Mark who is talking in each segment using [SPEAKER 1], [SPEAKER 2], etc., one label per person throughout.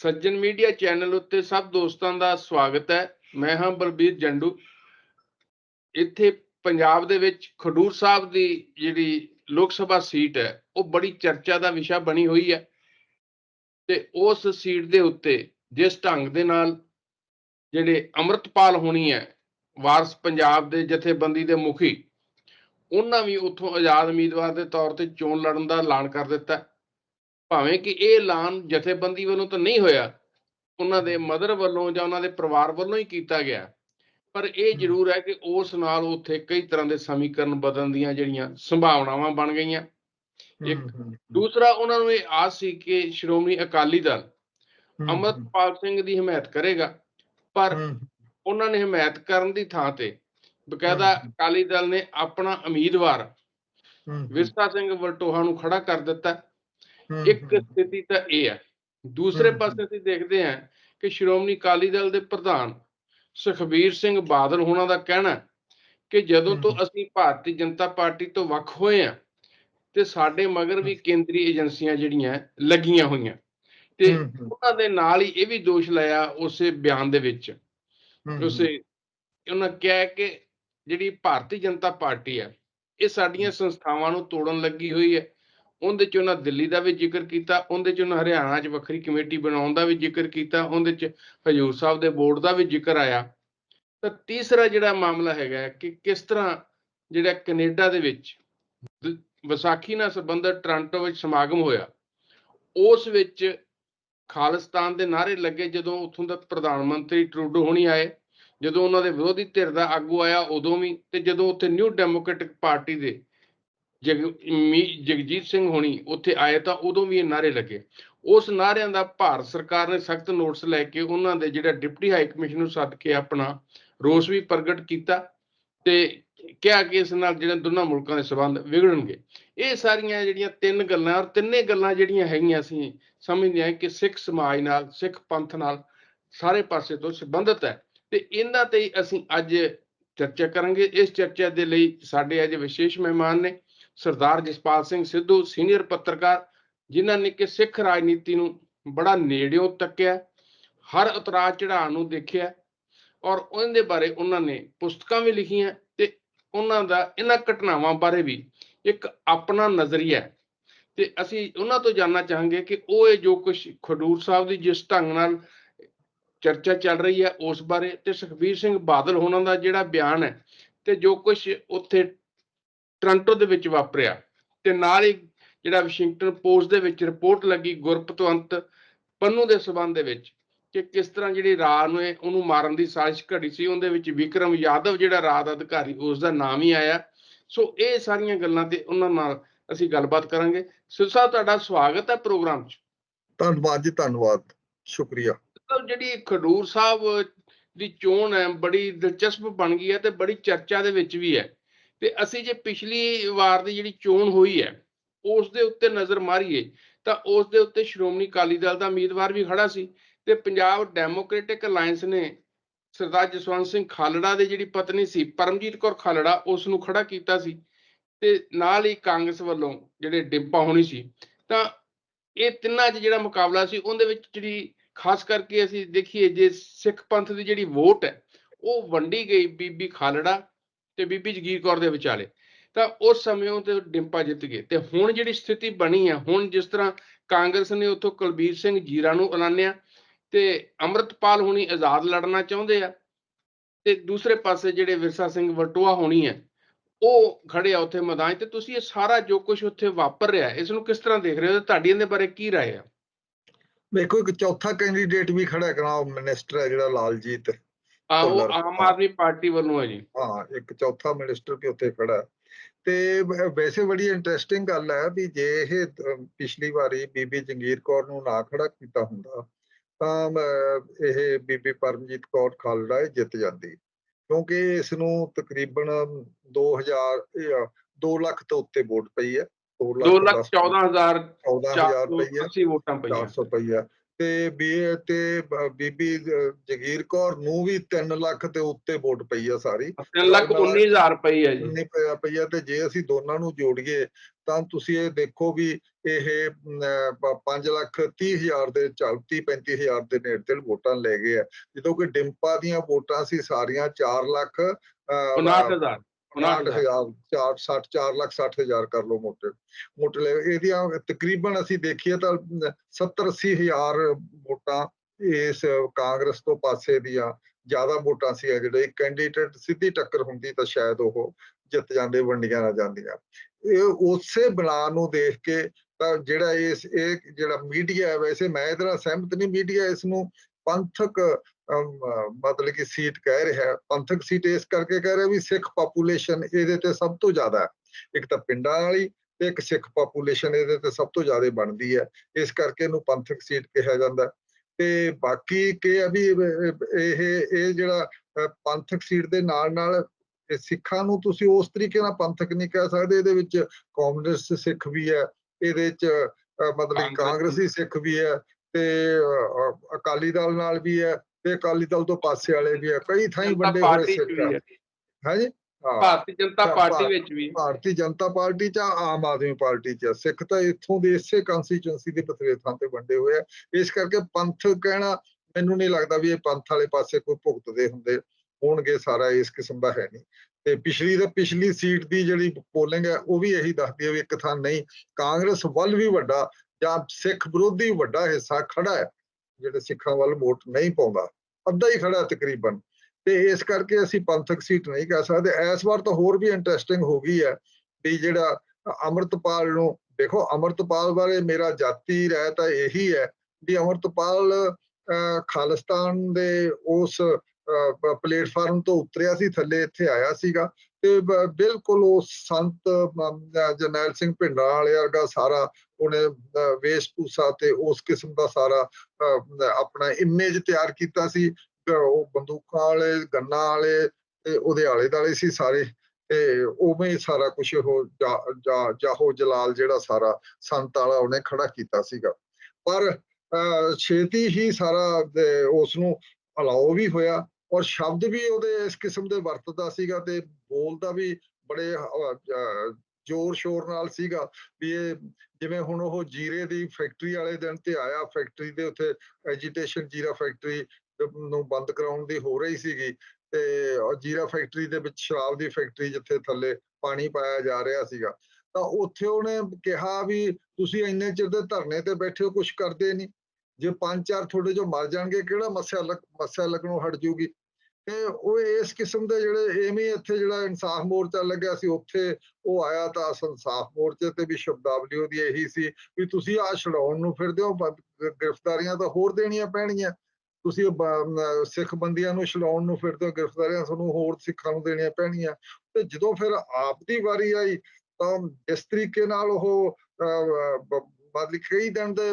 [SPEAKER 1] ਸੱਜਣ media channel ਉੱਤੇ ਸਭ ਦੋਸਤਾਂ ਦਾ ਸਵਾਗਤ ਹੈ। ਮੈਂ ਹਾਂ ਬਲਬੀਰ ਜੰਡੂ। ਇੱਥੇ ਪੰਜਾਬ ਦੇ ਵਿੱਚ ਖਡੂਰ ਸਾਹਿਬ ਦੀ ਜਿਹੜੀ ਲੋਕ ਸਭਾ ਸੀਟ ਹੈ, ਉਹ ਬੜੀ ਚਰਚਾ ਦਾ ਵਿਸ਼ਾ ਬਣੀ ਹੋਈ ਹੈ ਤੇ ਉਸ ਸੀਟ ਦੇ ਉੱਤੇ ਜਿਸ ਢੰਗ ਦੇ ਨਾਲ ਜਿਹੜੇ ਅੰਮ੍ਰਿਤਪਾਲ ਹੋਣੀ ਹੈ, ਵਾਰਸ ਪੰਜਾਬ ਦੇ ਜਥੇਬੰਦੀ ਦੇ ਮੁਖੀ, ਉਹਨਾਂ ਵੀ ਉੱਥੋਂ ਆਜ਼ਾਦ ਉਮੀਦਵਾਰ ਦੇ ਤੌਰ ਤੇ ਚੋਣ ਲੜਨ ਦਾ ਐਲਾਨ ਕਰ ਦਿੱਤਾ। ਭਾਵੇਂ ਕਿ ਇਹ ਐਲਾਨ ਜਥੇਬੰਦੀ ਵੱਲੋਂ ਤਾਂ ਨਹੀਂ ਹੋਇਆ ਉਹਨਾਂ ਦੇ ਮਦਰ ਵੱਲੋਂ ਜਾਂ ਉਹਨਾਂ ਦੇ ਪਰਿਵਾਰ ਵੱਲੋਂ ਹੀ ਕੀਤਾ ਗਿਆ। ਪਰ ਇਹ ਜ਼ਰੂਰ ਹੈ ਕਿ ਉਸ ਨਾਲ ਉੱਥੇ ਕਈ ਤਰ੍ਹਾਂ ਦੇ ਸਮੀਕਰਨ ਬਦਲਣ ਦੀਆਂ ਜਿਹੜੀਆਂ ਸੰਭਾਵਨਾਵਾਂ ਬਣ ਗਈਆਂ। ਇੱਕ ਦੂਸਰਾ ਉਹਨਾਂ ਨੂੰ ਇਹ ਆਸ ਸੀ ਕਿ ਸ਼੍ਰੋਮਣੀ ਅਕਾਲੀ ਦਲ ਅੰਮ੍ਰਿਤਪਾਲ ਸਿੰਘ ਦੀ ਹਮਾਇਤ ਕਰੇਗਾ ਪਰ ਉਹਨਾਂ ਨੇ ਹਮਾਇਤ ਕਰਨ ਦੀ ਥਾਂ ਤੇ ਬਕਾਇਦਾ। ਅਕਾਲੀ ਦਲ ਨੇ ਆਪਣਾ ਉਮੀਦਵਾਰ ਵਿਰਸਾ ਸਿੰਘ ਵਲਟੋਹਾ ਨੂੰ ਖੜਾ ਕਰ ਦਿੱਤਾ। ਇੱਕ ਸਥਿਤੀ ਤਾਂ ਇਹ ਹੈ। ਦੂਸਰੇ ਪਾਸੇ ਅਸੀਂ ਦੇਖਦੇ ਹਾਂ ਕਿ ਸ਼੍ਰੋਮਣੀ ਅਕਾਲੀ ਦਲ ਦੇ ਪ੍ਰਧਾਨ ਸੁਖਬੀਰ ਸਿੰਘ ਬਾਦਲ ਹੋਣਾ ਦਾ ਕਹਿਣਾ ਕਿ ਜਦੋਂ ਤੋਂ। ਅਸੀਂ ਭਾਰਤੀ ਜਨਤਾ ਪਾਰਟੀ ਤੋਂ ਵੱਖ ਹੋਏ ਆ ਤੇ ਸਾਡੇ ਮਗਰ ਵੀ ਕੇਂਦਰੀ ਏਜੰਸੀਆਂ ਜਿਹੜੀਆਂ ਲੱਗੀਆਂ ਹੋਈਆਂ ਤੇ ਉਹਨਾਂ ਦੇ ਨਾਲ ਹੀ ਇਹ ਵੀ ਦੋਸ਼ ਲਾਇਆ ਉਸੇ ਬਿਆਨ ਦੇ ਵਿੱਚ। ਉਸੇ ਉਹਨਾਂ ਕਿਹਾ ਕਿ ਜਿਹੜੀ ਭਾਰਤੀ ਜਨਤਾ ਪਾਰਟੀ ਹੈ ਇਹ ਸਾਡੀਆਂ ਸੰਸਥਾਵਾਂ ਨੂੰ ਤੋੜਨ ਲੱਗੀ ਹੋਈ ਹੈ। ਉਹਦੇ ਚ ਉਹਨਾਂ ਦਿੱਲੀ ਦਾ ਵੀ ਜ਼ਿਕਰ ਕੀਤਾ, ਉਹਦੇ ਚ ਉਹਨਾਂ ਹਰਿਆਣਾ 'ਚ ਵੱਖਰੀ ਕਮੇਟੀ ਬਣਾਉਣ ਦਾ ਵੀ ਜ਼ਿਕਰ ਕੀਤਾ, ਉਹਦੇ ਚ ਹਜੂਰ ਸਾਹਿਬ ਦੇ ਬੋਰਡ ਦਾ ਵੀ ਜ਼ਿਕਰ ਆਇਆ। ਤਾਂ ਤੀਸਰਾ ਜਿਹੜਾ ਮਾਮਲਾ ਹੈਗਾ ਕਿ ਕਿਸ ਤਰ੍ਹਾਂ ਜਿਹੜਾ ਕੈਨੇਡਾ ਦੇ ਵਿੱਚ ਵਿਸਾਖੀ ਨਾਲ ਸੰਬੰਧਿਤ ਟੋਰਾਂਟੋ ਵਿੱਚ ਸਮਾਗਮ ਹੋਇਆ, ਉਸ ਵਿੱਚ ਖਾਲਿਸਤਾਨ ਦੇ ਨਾਅਰੇ ਲੱਗੇ ਜਦੋਂ ਉੱਥੋਂ ਦਾ ਪ੍ਰਧਾਨ ਮੰਤਰੀ ਟਰੂਡੋ ਹੋਣੀ ਆਏ, ਜਦੋਂ ਉਹਨਾਂ ਦੇ ਵਿਰੋਧੀ ਧਿਰ ਦਾ ਆਗੂ ਆਇਆ ਉਦੋਂ ਵੀ, ਤੇ ਜਦੋਂ ਉੱਥੇ ਨਿਊ ਡੈਮੋਕ੍ਰੈਟਿਕ ਪਾਰਟੀ ਦੇ ਜਗਜੀਤ ਸਿੰਘ ਹੋਣੀ ਉੱਥੇ ਆਏ ਤਾਂ ਉਦੋਂ ਵੀ ਇਹ ਨਾਅਰੇ ਲੱਗੇ। ਉਸ ਨਾਅਰਿਆਂ ਦਾ ਭਾਰਤ ਸਰਕਾਰ ਨੇ ਸਖਤ ਨੋਟਿਸ ਲੈ ਕੇ ਉਹਨਾਂ ਦੇ ਜਿਹੜਾ ਡਿਪਟੀ ਹਾਈ ਕਮਿਸ਼ਨ ਨੂੰ ਸੱਦ ਕੇ ਆਪਣਾ ਰੋਸ ਵੀ ਪ੍ਰਗਟ ਕੀਤਾ ਤੇ ਕਿਹਾ ਕਿ ਇਸ ਨਾਲ ਜਿਹੜੇ ਦੋਨਾਂ ਮੁਲਕਾਂ ਦੇ ਸਬੰਧ ਵਿਗੜਨਗੇ। ਇਹ ਸਾਰੀਆਂ ਜਿਹੜੀਆਂ ਤਿੰਨ ਗੱਲਾਂ ਔਰ ਤਿੰਨੇ ਗੱਲਾਂ ਜਿਹੜੀਆਂ ਹੈਗੀਆਂ ਅਸੀਂ ਸਮਝਦੇ ਹਾਂ ਕਿ ਸਿੱਖ ਸਮਾਜ ਨਾਲ, ਸਿੱਖ ਪੰਥ ਨਾਲ ਸਾਰੇ ਪਾਸੇ ਤੋਂ ਸੰਬੰਧਿਤ ਹੈ। ਤੇ ਇਹਨਾਂ ਤੇ ਅਸੀਂ ਅੱਜ ਚਰਚਾ ਕਰਾਂਗੇ। ਇਸ ਚਰਚਾ ਦੇ ਲਈ ਸਾਡੇ ਅੱਜ ਵਿਸ਼ੇਸ਼ ਮਹਿਮਾਨ ਨੇ ਸਰਦਾਰ ਜਸਪਾਲ ਸਿੰਘ ਸਿੱਧੂ, ਸੀਨੀਅਰ ਪੱਤਰਕਾਰ, ਜਿਨ੍ਹਾਂ ਨੇ ਕਿ ਸਿੱਖ ਰਾਜਨੀਤੀ ਨੂੰ ਬੜਾ ਨੇੜਿਓਂ ਤੱਕਿਆ, ਹਰ ਉਤਰਾਅ ਚੜਾਅ ਨੂੰ ਦੇਖਿਆ ਔਰ ਉਹਦੇ ਬਾਰੇ ਉਹਨਾਂ ਨੇ ਪੁਸਤਕਾਂ ਵੀ ਲਿਖੀਆਂ ਤੇ ਉਹਨਾਂ ਦਾ ਇਹਨਾਂ ਘਟਨਾਵਾਂ ਬਾਰੇ ਵੀ ਇੱਕ ਆਪਣਾ ਨਜ਼ਰੀਆ ਹੈ। ਤੇ ਅਸੀਂ ਉਹਨਾਂ ਤੋਂ ਜਾਨਣਾ ਚਾਹਾਂਗੇ ਕਿ ਉਹ ਇਹ ਜੋ ਕੁਝ ਖਡੂਰ ਸਾਹਿਬ ਦੀ ਜਿਸ ਢੰਗ ਨਾਲ ਚਰਚਾ ਚੱਲ ਰਹੀ ਹੈ ਉਸ ਬਾਰੇ ਤੇ ਸੁਖਬੀਰ ਸਿੰਘ ਬਾਦਲ ਹੋਣਾ ਦਾ ਜਿਹੜਾ ਬਿਆਨ ਹੈ ਤੇ ਜੋ ਕੁਝ ਉੱਥੇ ਟੋਰਾਂਟੋ ਦੇ ਵਿੱਚ ਵਾਪਰਿਆ ਤੇ ਨਾਲ ਹੀ ਜਿਹੜਾ ਵਾਸ਼ਿੰਗਟਨ ਪੋਸਟ ਦੇ ਵਿੱਚ ਰਿਪੋਰਟ ਲੱਗੀ ਗੁਰਪਤਵੰਤ ਪੰਨੂ ਦੇ ਸਬੰਧ ਦੇ ਵਿੱਚ ਕਿ ਕਿਸ ਤਰ੍ਹਾਂ ਜਿਹੜੀ ਰਾਹ ਨੂੰ ਉਹਨੂੰ ਮਾਰਨ ਦੀ ਸਾਜ਼ਿਸ਼ ਘੜੀ ਸੀ ਉਹਦੇ ਵਿੱਚ ਵਿਕਰਮ ਯਾਦਵ ਜਿਹੜਾ ਦਾ ਅਧਿਕਾਰੀ ਉਸ ਦਾ ਨਾਮ ਹੀ ਆਇਆ। ਸੋ ਇਹ ਸਾਰੀਆਂ ਗੱਲਾਂ ਤੇ ਉਹਨਾਂ ਨਾਲ ਅਸੀਂ ਗੱਲਬਾਤ ਕਰਾਂਗੇ। ਸਿਰ ਸਾਹਿਬ ਤੁਹਾਡਾ ਸਵਾਗਤ ਹੈ ਪ੍ਰੋਗਰਾਮ 'ਚ।
[SPEAKER 2] ਧੰਨਵਾਦ ਜੀ ਧੰਨਵਾਦ। ਸ਼ੁਕਰੀਆ।
[SPEAKER 1] ਜਿਹੜੀ ਖਡੂਰ ਸਾਹਿਬ ਦੀ ਚੋਣ ਹੈ ਬੜੀ ਦਿਲਚਸਪ ਬਣ ਗਈ ਹੈ ਤੇ ਬੜੀ ਚਰਚਾ ਦੇ ਵਿੱਚ ਵੀ ਹੈ। ਤੇ ਅਸੀਂ ਜੇ ਪਿਛਲੀ ਵਾਰ ਦੀ ਜਿਹੜੀ ਚੋਣ ਹੋਈ ਹੈ, ਉਸ ਦੇ ਉੱਤੇ ਨਜ਼ਰ ਮਾਰੀਏ, ਤਾਂ ਉਸ ਦੇ ਉੱਤੇ ਸ਼੍ਰੋਮਣੀ ਅਕਾਲੀ ਦਲ ਦਾ ਉਮੀਦਵਾਰ ਵੀ ਖੜਾ ਸੀ ਤੇ ਪੰਜਾਬ ਡੈਮੋਕ੍ਰੈਟਿਕ ਅਲਾਈਅੰਸ ਨੇ ਸਰਦਾਰ ਜਸਵੰਤ ਸਿੰਘ ਖਾਲੜਾ ਦੇ ਜਿਹੜੀ ਪਤਨੀ ਸੀ, ਪਰਮਜੀਤ ਕੌਰ ਖਾਲੜਾ, ਉਸ ਨੂੰ ਖੜਾ ਕੀਤਾ ਸੀ ਤੇ ਨਾਲ ਹੀ ਕਾਂਗਰਸ ਵੱਲੋਂ ਜਿਹੜੇ ਡਿੰਪਾ ਹੋਣੀ ਸੀ, ਤਾਂ ਇਹ ਤਿੰਨਾਂ 'ਚ ਜਿਹੜਾ ਮੁਕਾਬਲਾ ਸੀ, ਉਹਦੇ ਵਿੱਚ ਜਿਹੜੀ ਖਾਸ ਕਰਕੇ ਅਸੀਂ ਦੇਖੀਏ, ਜੇ ਸਿੱਖ ਪੰਥ ਦੀ ਜਿਹੜੀ ਵੋਟ ਹੈ, ਉਹ ਵੰਡੀ ਗਈ ਬੀਬੀ ਖਾਲੜਾ ਤੇ ਬੀਬੀ ਜਗੀਰ ਕੌਰ ਦੇ ਵਿਚਾਲੇ। ਤਾਂ ਉਸ ਸਮੇਂ ਉਹ ਤੇ ਡਿੰਪਾ ਜਿੱਤ ਗਏ। ਤੇ ਹੁਣ ਜਿਹੜੀ ਸਥਿਤੀ ਬਣੀ ਆ, ਹੁਣ ਜਿਸ ਤਰ੍ਹਾਂ ਕਾਂਗਰਸ ਨੇ ਉੱਥੋਂ ਕੁਲਬੀਰ ਸਿੰਘ ਜੀਰਾ ਨੂੰ ਐਲਾਨਿਆ ਤੇ ਅੰਮ੍ਰਿਤਪਾਲ ਹੁਣੀ ਆਜ਼ਾਦ ਲੜਨਾ ਚਾਹੁੰਦੇ ਆ ਤੇ ਦੂਸਰੇ ਪਾਸੇ ਜਿਹੜੇ ਵਿਰਸਾ ਸਿੰਘ ਵਟੋਆ ਹੋਣੀ ਹੈ ਉਹ ਖੜੇ ਆ ਉੱਥੇ ਮੈਦਾਨ ਤੇ ਤੁਸੀਂ ਇਹ ਸਾਰਾ ਜੋ ਕੁਝ ਉੱਥੇ ਵਾਪਰ ਰਿਹਾ, ਇਸ ਨੂੰ ਕਿਸ ਤਰ੍ਹਾਂ ਦੇਖ ਰਹੇ ਹੋ ਤੁਹਾਡੀ ਇਹਦੇ ਬਾਰੇ ਕੀ ਰਾਏ ਆ?
[SPEAKER 2] ਵੇਖੋ ਇੱਕ ਚੌਥਾ ਕੈਂਡੀਡੇਟ ਵੀ ਖੜਾ ਕਰਾਂ ਮਿਨਿਸਟਰ ਹੈ ਜਿਹੜਾ ਲਾਲਜੀਤ।
[SPEAKER 1] ਆ ਉਹ
[SPEAKER 2] ਭੁੱਲਰ,
[SPEAKER 1] ਆਮ
[SPEAKER 2] ਹਾਂ।
[SPEAKER 1] ਆਦਮੀ ਪਾਰਟੀ ਵੱਲੋਂ ਹੈ ਜੀ।
[SPEAKER 2] ਹਾਂ ਇੱਕ ਚੌਥਾ ਮਿਨਿਸਟਰ ਵੀ ਉੱਥੇ ਖੜਾ ਹੈ। ਤੇ ਵੈਸੇ ਬੜੀ ਇੰਟਰਸਟਿੰਗ ਗੱਲ ਹੈ ਵੀ ਜੇ ਇਹ ਪਿਛਲੀ ਵਾਰੀ ਬੀਬੀ ਜੰਗੀਰ ਕੌਰ ਨੂੰ ਨਾ ਖੜਾ ਕੀਤਾ ਹੁੰਦਾ ਤਾਂ ਇਹ ਬੀਬੀ ਪਰਮਜੀਤ ਕੌਰ ਖਾਲੜਾ ਇਹ ਜਿੱਤ ਜਾਂਦੀ। ਕਿਉਂਕਿ ਇਸ ਨੂੰ ਤਕਰੀਬਨ 2000 2 ਲੱਖ ਤੋਂ ਉੱਤੇ ਵੋਟ ਪਈ ਹੈ। 2
[SPEAKER 1] 2 ਲੱਖ
[SPEAKER 2] ਦਸ-
[SPEAKER 1] 14000
[SPEAKER 2] 14000 ਰੁਪਈਆ
[SPEAKER 1] 480 ਵੋਟਾਂ ਪਈਆਂ।
[SPEAKER 2] 400 ਰੁਪਈਆ ਤੇ ਵੀ ਤੇ ਬੀਬੀ ਜਗੀਰ ਕੌਰ ਨੂੰ ਵੀ 3 ਲੱਖ ਤੇ ਉੱਤੇ ਵੋਟ ਪਈ ਆ ਸਾਰੀ।
[SPEAKER 1] 3 ਲੱਖ 19000 ਰੁਪਏ ਹੈ ਜੀ।
[SPEAKER 2] ਨਹੀਂ ਪਿਆ ਪਈਆ ਤੇ ਜੇ ਅਸੀਂ ਦੋਨਾਂ ਨੂੰ ਜੋੜੀਏ ਤਾਂ ਤੁਸੀਂ ਇਹ ਦੇਖੋ ਵੀ ਇਹ 5 ਲੱਖ 30 ਹਜ਼ਾਰ ਦੇ 40 35 ਹਜ਼ਾਰ ਦੇ ਨੇੜੇ ਤੇੜੇ ਵੋਟਾਂ ਲੈ ਗਏ ਆ। ਜਦੋਂ ਕਿ ਡਿੰਪਾ ਦੀਆਂ ਵੋਟਾਂ ਸੀ ਸਾਰੀਆਂ 4 ਲੱਖ ਅਹ,
[SPEAKER 1] 59000
[SPEAKER 2] 59 ਹਜ਼ਾਰ 4 60 4 ਲੱਖ 60 ਹਜ਼ਾਰ ਕਰ ਲਓ ਮੋਟੇ ਮੋਟੇ ਲੈ ਇਹਦੀਆਂ ਤਕਰੀਬਨ ਅਸੀਂ ਦੇਖੀਏ ਤਾਂ 70 80 ਹਜ਼ਾਰ ਵੋਟਾਂ ਇਸ ਕਾਂਗਰਸ ਤੋਂ ਪਾਸੇ ਦੀਆਂ ਜ਼ਿਆਦਾ ਵੋਟਾਂ ਸੀ ਜਿਹੜੇ ਕੈਂਡੀਡੇਟ ਸਿੱਧੀ ਟੱਕਰ ਹੁੰਦੀ ਤਾਂ ਸ਼ਾਇਦ ਉਹ ਜਿੱਤ ਜਾਂਦੇ ਵੰਡੀਆਂ ਨਾ ਜਾਂਦੀਆਂ। ਇਹ ਉਸੇ ਬਣਾ ਨੂੰ ਦੇਖ ਕੇ ਤਾਂ ਜਿਹੜਾ ਇਸ ਇਹ ਜਿਹੜਾ ਮੀਡੀਆ ਹੈ ਵੈਸੇ ਮੈਂ ਇਹਦੇ ਨਾਲ ਸਹਿਮਤ ਨਹੀਂ ਮੀਡੀਆ ਇਸ ਨੂੰ ਪੰਥਕ ਮਤਲਬ ਕਿ ਸੀਟ ਕਹਿ ਰਿਹਾ ਪੰਥਕ ਸੀਟ ਇਸ ਕਰਕੇ ਕਹਿ ਰਿਹਾ ਵੀ ਸਿੱਖ ਪਾਪੂਲੇਸ਼ਨ ਇਹਦੇ ਤੇ ਸਭ ਤੋਂ ਜ਼ਿਆਦਾ ਇੱਕ ਤਾਂ ਪਿੰਡਾਂ ਵਾਲੀ ਤੇ ਇੱਕ ਸਿੱਖ ਪਾਪੂਲੇਸ਼ਨ ਇਹਦੇ ਤੇ ਸਭ ਤੋਂ ਜ਼ਿਆਦਾ ਬਣਦੀ ਹੈ ਇਸ ਕਰਕੇ ਇਹਨੂੰ ਪੰਥਕ ਸੀਟ ਕਿਹਾ ਜਾਂਦਾ। ਤੇ ਬਾਕੀ ਕੀ ਵੀ ਇਹ ਇਹ ਜਿਹੜਾ ਪੰਥਕ ਸੀਟ ਦੇ ਨਾਲ ਨਾਲ ਸਿੱਖਾਂ ਨੂੰ ਤੁਸੀਂ ਉਸ ਤਰੀਕੇ ਨਾਲ ਪੰਥਕ ਨਹੀਂ ਕਹਿ ਸਕਦੇ ਇਹਦੇ ਵਿੱਚ ਕਮਿਊਨਿਸਟ ਸਿੱਖ ਵੀ ਹੈ ਇਹਦੇ ਚ ਅ, ਮਤਲਬ
[SPEAKER 1] ਕਾਂਗਰਸੀ।
[SPEAKER 2] ਸਿੱਖ ਵੀ ਹੈ ਤੇ ਅਕਾਲੀ ਦਲ ਨਾਲ ਵੀ ਹੈ ਤੇ ਅਕਾਲੀ ਦਲ ਤੋਂ ਪਾਸੇ ਵਾਲੇ ਵੀ ਹੈ ਕਈ ਥਾਈਂ ਵੰਡੇ ਹੋਏ ਹੈ ਹਾਂਜੀ
[SPEAKER 1] ਭਾਰਤੀ ਜਨਤਾ ਪਾਰਟੀ ਵਿੱਚ ਵੀ।
[SPEAKER 2] ਭਾਰਤੀ ਜਨਤਾ ਪਾਰਟੀ ਚ ਆ, ਆਮ ਆਦਮੀ ਪਾਰਟੀ ਚ ਆ। ਸਿੱਖ ਤਾਂ ਇੱਥੋਂ ਦੇ ਇਸੇ ਕੰਸਟੀਚੁਐਂਸੀ ਦੇ ਬਥੇਰੇ ਥਾਂ ਤੇ ਵੰਡੇ ਹੋਏ ਆ। ਇਸ ਕਰਕੇ ਪੰਥ ਕਹਿਣਾ ਮੈਨੂੰ ਨਹੀਂ ਲੱਗਦਾ ਵੀ ਇਹ ਪੰਥ ਵਾਲੇ ਪਾਸੇ ਕੋਈ ਭੁਗਤਦੇ ਹੁੰਦੇ ਹੋਣਗੇ ਸਾਰਾ ਇਸ ਕਿਸਮ ਦਾ ਹੈ ਨਹੀਂ। ਤੇ ਪਿਛਲੀ ਦਾ ਪਿਛਲੀ ਸੀਟ ਦੀ ਜਿਹੜੀ ਪੋਲਿੰਗ ਹੈ ਉਹ ਵੀ ਇਹੀ ਦੱਸਦੀ ਹੈ ਵੀ ਇੱਕ ਥਾਂ ਨਹੀਂ ਕਾਂਗਰਸ ਵੱਲ ਵੀ ਵੱਡਾ ਜਾਂ ਸਿੱਖ ਵਿਰੋਧੀ ਵੱਡਾ ਹਿੱਸਾ ਖੜਾ ਹੈ। ਜਿਹੜੇ ਸਿੱਖਾਂ ਵੱਲ ਵੋਟ ਨਹੀਂ ਪਾਉਂਦਾ ਅੱਧਾ ਹੀ ਖੜਾ ਤਕਰੀਬਨ। ਤੇ ਇਸ ਕਰਕੇ ਅਸੀਂ ਪੰਥਕ ਸੀਟ ਨਹੀਂ ਕਹਿ ਸਕਦੇ। ਇਸ ਵਾਰ ਤਾਂ ਹੋਰ ਵੀ ਇੰਟਰਸਟਿੰਗ ਹੋ ਗਈ ਹੈ ਵੀ ਜਿਹੜਾ ਅਮਰਤਪਾਲ ਨੂੰ ਦੇਖੋ ਅਮਰਤਪਾਲ ਬਾਰੇ ਮੇਰਾ ਜਾਤੀ ਰਹਿ ਤਾਂ ਇਹੀ ਹੈ ਵੀ ਅਮਰਤਪਾਲ ਅਹ, ਖਾਲਿਸਤਾਨ ਦੇ ਉਸ ਪਲੇਟਫਾਰਮ ਤੋਂ ਉਤਰਿਆ ਸੀ ਥੱਲੇ ਇੱਥੇ ਆਇਆ ਸੀਗਾ ਤੇ ਬਿਲਕੁਲ ਉਹ ਸੰਤ ਜਰਨੈਲ ਸਿੰਘ ਭਿੰਡਰਾਂ ਵਾਲੇ ਵਰਗਾ ਸਾਰਾ ਉਹਨੇ ਅਹ, ਵੇਸ਼ਭੂਸ਼ਾ ਤੇ ਉਸ ਕਿਸਮ ਦਾ ਸਾਰਾ ਆਪਣਾ ਇਮੇਜ ਤਿਆਰ ਕੀਤਾ ਸੀ। ਉਹ ਬੰਦੂਕਾਂ ਵਾਲੇ ਗੰਨਾ ਵਾਲੇ ਤੇ ਉਹਦੇ ਆਲੇ ਦਾਲੇ ਸੀ ਸਾਰੇ ਤੇ ਉਵੇਂ ਸਾਰਾ ਕੁਝ ਉਹ ਜਾਹੋ ਜਲਾਲ ਜਿਹੜਾ ਸਾਰਾ ਸੰਤ ਵਾਲਾ ਉਹਨੇ ਖੜਾ ਕੀਤਾ ਸੀਗਾ। ਪਰ ਅਹ, ਛੇਤੀ ਹੀ ਸਾਰਾ ਉਸ ਨੂੰ ਅਲਾਓ ਵੀ ਹੋਇਆ। ਔਰ ਸ਼ਬਦ ਵੀ ਉਹਦੇ ਇਸ ਕਿਸਮ ਦੇ ਵਰਤਦਾ ਸੀਗਾ ਤੇ ਬੋਲਦਾ ਵੀ ਬੜੇ ਜ਼ੋਰ ਸ਼ੋਰ ਨਾਲ ਸੀਗਾ ਵੀ ਇਹ ਜਿਵੇਂ ਹੁਣ ਉਹ ਜੀਰੇ ਦੀ ਫੈਕਟਰੀ ਵਾਲੇ ਦਿਨ ਤੇ ਆਇਆ, ਫੈਕਟਰੀ ਦੇ ਉੱਤੇ ਐਜੀਟੇਸ਼ਨ ਜੀਰਾ ਫੈਕਟਰੀ ਨੂੰ ਬੰਦ ਕਰਾਉਣ ਦੀ ਹੋ ਰਹੀ ਸੀਗੀ ਤੇ ਜੀਰਾ ਫੈਕਟਰੀ ਦੇ ਵਿੱਚ ਸ਼ਰਾਬ ਦੀ ਫੈਕਟਰੀ ਜਿੱਥੇ ਥੱਲੇ ਪਾਣੀ ਪਾਇਆ ਜਾ ਰਿਹਾ ਸੀਗਾ। ਤਾਂ ਉੱਥੇ ਉਹਨੇ ਕਿਹਾ ਵੀ ਤੁਸੀਂ ਇੰਨੇ ਚਿਰ ਦੇ ਧਰਨੇ ਤੇ ਬੈਠੇ ਹੋ ਕੁਝ ਕਰਦੇ ਨਹੀਂ। ਜੇ ਪੰਜ ਚਾਰ ਤੁਹਾਡੇ ਜੋ ਮਰ ਜਾਣਗੇ, ਕਿਹੜਾ ਮੱਸਿਆ ਲੱਗ, ਮੱਸਿਆ ਲੱਗਣੋਂ ਹਟ ਜੂਗੀ ਤੇ ਉਹ ਇਸ ਕਿਸਮ ਦੇ ਜਿਹੜੇ ਐਵੇਂ ਇੱਥੇ ਜਿਹੜਾ ਇਨਸਾਫ ਮੋਰਚਾ ਲੱਗਿਆ ਸੀ ਉੱਥੇ ਉਹ ਆਇਆ ਤਾਂ ਇਨਸਾਫ ਮੋਰਚੇ ਤੇ ਵੀ ਸ਼ਬਦਾਵਲੀ ਉਹਦੀ ਇਹੀ ਸੀ ਵੀ ਤੁਸੀਂ ਆ ਛਡਾਉਣ ਨੂੰ ਫਿਰਦੇ ਹੋ ਗ੍ਰਿਫਤਾਰੀਆਂ ਤਾਂ ਹੋਰ ਦੇਣੀਆਂ ਪੈਣਗੀਆਂ। ਤੁਸੀਂ ਸਿੱਖ ਬੰਦੀਆਂ ਨੂੰ ਛਡਾਉਣ ਨੂੰ ਫਿਰਦੇ ਹੋ ਗ੍ਰਿਫਤਾਰੀਆਂ ਤੁਹਾਨੂੰ ਹੋਰ ਸਿੱਖਾਂ ਨੂੰ ਦੇਣੀਆਂ ਪੈਣੀਆਂ ਤੇ ਜਦੋਂ ਫਿਰ ਆਪ ਦੀ ਵਾਰੀ ਆਈ ਤਾਂ ਇਸ ਤਰੀਕੇ ਨਾਲ ਉਹ ਅਹ, ਮਤਲਬ ਕਈ ਦਿਨ ਦੇ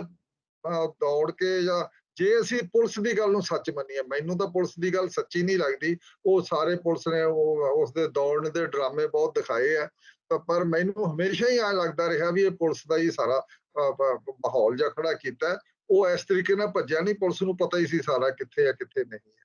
[SPEAKER 2] ਦੌੜ ਕੇ ਜਾਂ ਜੇ ਅਸੀਂ ਪੁਲਿਸ ਦੀ ਗੱਲ ਨੂੰ ਸੱਚ ਮੰਨੀਏ, ਮੈਨੂੰ ਤਾਂ ਪੁਲਿਸ ਦੀ ਗੱਲ ਸੱਚੀ ਨਹੀਂ ਲੱਗਦੀ। ਉਹ ਸਾਰੇ ਪੁਲਿਸ ਨੇ ਉਹ ਉਸ ਦੇ ਦੌੜਨ ਦੇ ਡਰਾਮੇ ਬਹੁਤ ਦਿਖਾਏ ਆ। ਪਰ ਮੈਨੂੰ ਹਮੇਸ਼ਾ ਹੀ ਐਂ ਲੱਗਦਾ ਰਿਹਾ ਵੀ ਇਹ ਪੁਲਿਸ ਦਾ ਹੀ ਸਾਰਾ ਮਾਹੌਲ ਜਿਹਾ ਖੜਾ ਕੀਤਾ। ਉਹ ਇਸ ਤਰੀਕੇ ਨਾਲ ਭੱਜਿਆ ਨਹੀਂ, ਪੁਲਿਸ ਨੂੰ ਪਤਾ ਹੀ ਸੀ ਸਾਰਾ ਕਿੱਥੇ ਆ, ਕਿੱਥੇ ਨਹੀਂ।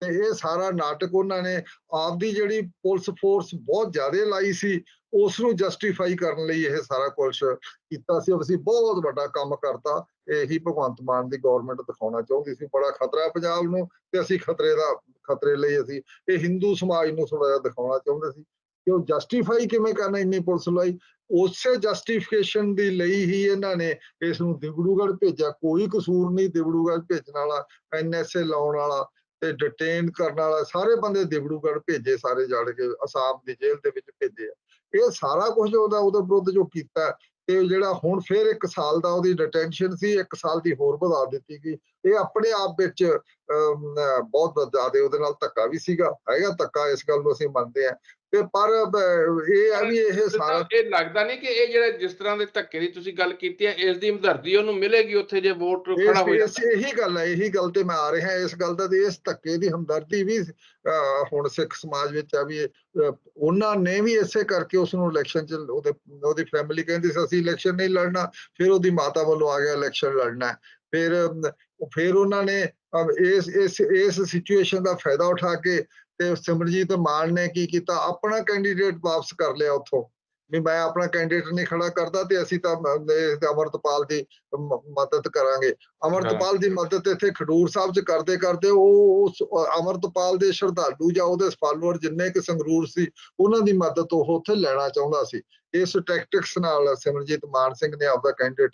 [SPEAKER 2] ਤੇ ਇਹ ਸਾਰਾ ਨਾਟਕ ਉਹਨਾਂ ਨੇ ਆਪਦੀ ਜਿਹੜੀ ਪੁਲਿਸ ਫੋਰਸ ਬਹੁਤ ਜ਼ਿਆਦਾ ਲਾਈ ਸੀ ਉਸ ਨੂੰ ਜਸਟੀਫਾਈ ਕਰਨ ਲਈ ਇਹ ਸਾਰਾ ਕੁਝ ਕੀਤਾ ਸੀ। ਅਸੀਂ ਬਹੁਤ ਵੱਡਾ ਕੰਮ ਕਰਤਾ। ਇਹੀ ਭਗਵੰਤ ਮਾਨ ਦੀ ਗਵਰਨਮੈਂਟ ਦਿਖਾਉਣਾ ਚਾਹੁੰਦੀ ਸੀ। ਬੜਾ ਖਤਰਾ ਹੈ ਪੰਜਾਬ ਨੂੰ ਤੇ ਅਸੀਂ ਖਤਰੇ ਦਾ, ਖਤਰੇ ਲਈ ਅਸੀਂ ਇਹ ਹਿੰਦੂ ਸਮਾਜ ਨੂੰ ਥੋੜਾ ਜਿਹਾ ਦਿਖਾਉਣਾ ਚਾਹੁੰਦੇ ਸੀ। ਕਿ ਉਹ ਜਸਟੀਫਾਈ ਕਿਵੇਂ ਕਰਨਾ ਇੰਨੀ ਪੁਲਿਸ ਲਾਈ? ਉਸੇ ਜਸਟੀਫਿਕੇਸ਼ਨ ਦੀ ਲਈ ਹੀ ਇਹਨਾਂ ਨੇ ਇਸ ਨੂੰ ਦਿਬੜੂਗੜ੍ਹ ਭੇਜਿਆ। ਕੋਈ ਕਸੂਰ ਨਹੀਂ ਦਿਬੜੂਗੜ੍ਹ ਭੇਜਣ ਵਾਲਾ ਐਨਐਸਏ ਲਾਉਣ ਵਾਲਾ। ਤੇ ਡਿਟੇਨ ਕਰਨ ਵਾਲਾ ਸਾਰੇ ਬੰਦੇ ਦਿਬੜੂਗੜ੍ਹ ਭੇਜੇ ਸਾਰੇ ਜੜ ਕੇ ਅਸਾਮ ਦੀ ਜੇਲ੍ਹ ਦੇ ਵਿੱਚ ਭੇਜੇ ਆ। ਇਹ ਸਾਰਾ ਕੁਝ ਉਹਦਾ ਉਹਦੇ ਵਿਰੁੱਧ ਜੋ ਕੀਤਾ ਤੇ ਜਿਹੜਾ ਹੁਣ ਫੇਰ ਇੱਕ ਸਾਲ ਦਾ ਉਹਦੀ ਡਿਟੈਂਸ਼ਨ ਸੀ ਇੱਕ ਸਾਲ ਦੀ ਹੋਰ ਵਧਾ ਦਿੱਤੀ ਗਈ। ਇਹ ਆਪਣੇ ਆਪ ਵਿੱਚ ਅਹ, ਬਹੁਤ ਜ਼ਿਆਦਾ ਉਹਦੇ ਨਾਲ ਧੱਕਾ ਵੀ ਸੀਗਾ। ਹੈਗਾ ਧੱਕਾ ਇਸ ਗੱਲ ਨੂੰ ਅਸੀਂ ਮੰਨਦੇ ਆ ਤੇ ਪਰ ਇਹ ਆ ਵੀ ਇਹ ਸਾਰਾ
[SPEAKER 1] ਇਹ ਲੱਗਦਾ ਨਹੀਂ ਕਿ ਇਹ ਜਿਹੜਾ ਜਿਸ ਤਰ੍ਹਾਂ ਦੇ ਧੱਕੇ ਦੀ ਤੁਸੀਂ ਗੱਲ ਕੀਤੀ ਹੈ ਇਸ ਦੀ ਹਮਦਰਦੀ ਉਹਨੂੰ ਮਿਲੇਗੀ ਉੱਥੇ ਜੇ ਵੋਟ ਖੜਾ ਹੋ
[SPEAKER 2] ਇਸ
[SPEAKER 1] ਜਾਂਦਾ
[SPEAKER 2] ਇਸ ਇਹੀ ਗੱਲ ਹੈ ਇਹੀ ਗੱਲ ਤੇ ਮੈਂ ਆ ਰਿਹਾ ਇਸ ਗੱਲ ਦਾ ਤੇ ਇਸ ਧੱਕੇ ਦੀ ਹਮਦਰਦੀ ਵੀ ਹੁਣ ਸਿੱਖ ਸਮਾਜ ਵਿੱਚ ਆ ਵੀ ਉਹਨਾਂ ਨੇ ਵੀ ਇਸੇ ਕਰਕੇ ਉਸ ਨੂੰ ਇਲੈਕਸ਼ਨ ਚ ਉਹਦੇ ਉਹਦੀ ਫੈਮਿਲੀ ਕਹਿੰਦੀ ਸੀ ਅਸੀਂ ਇਲੈਕਸ਼ਨ ਨਹੀਂ ਲੜਨਾ ਫਿਰ ਉਹਦੀ ਮਾਤਾ ਵੱਲੋਂ ਆ ਗਿਆ ਇਲੈਕਸ਼ਨ ਲੜਨਾ। ਫਿਰ ਫਿਰ ਉਹਨਾਂ ਨੇ ਇਸ ਇਸ ਇਸ ਸਿਚੁਏਸ਼ਨ ਦਾ ਫਾਇਦਾ ਉਠਾ ਕੇ ਤੇ ਸਿਮਰਜੀਤ ਮਾਨ ਨੇ ਕੀ ਕੀਤਾ? ਆਪਣਾ ਕੈਂਡੀਡੇਟ ਵਾਪਸ ਕਰ ਲਿਆ ਉੱਥੋਂ। ਵੀ ਮੈਂ ਆਪਣਾ ਕੈਂਡੀਡੇਟ ਨਹੀਂ ਖੜਾ ਕਰਦਾ ਤੇ ਅਸੀਂ ਤਾਂ ਮ- ਅਮਰਤਪਾਲ ਦੀ ਮਦਦ ਕਰਾਂਗੇ। ਅਮਰਤਪਾਲ ਦੀ ਮਦਦ ਇੱਥੇ ਖਡੂਰ ਸਾਹਿਬ ਚ ਕਰਦੇ ਕਰਦੇ ਉਹ ਉਸ, ਅਮਰਤਪਾਲ ਦੇ ਸ਼ਰਧਾਲੂ ਜਾਂ ਉਹਦੇ ਫਾਲੋਅਰ ਜਿੰਨੇ ਕਿ ਸੰਗਰੂਰ ਸੀ, ਉਹਨਾਂ ਦੀ ਮਦਦ ਉਹ ਉੱਥੇ ਲੈਣਾ ਚਾਹੁੰਦਾ ਸੀ। ਇਸ ਟੈਕਟਿਕਸ ਨਾਲ ਸਿਮਰਜੀਤ ਮਾਨ ਸਿੰਘ ਨੇ ਆਪਦਾ ਕੈਂਡੀਡੇਟ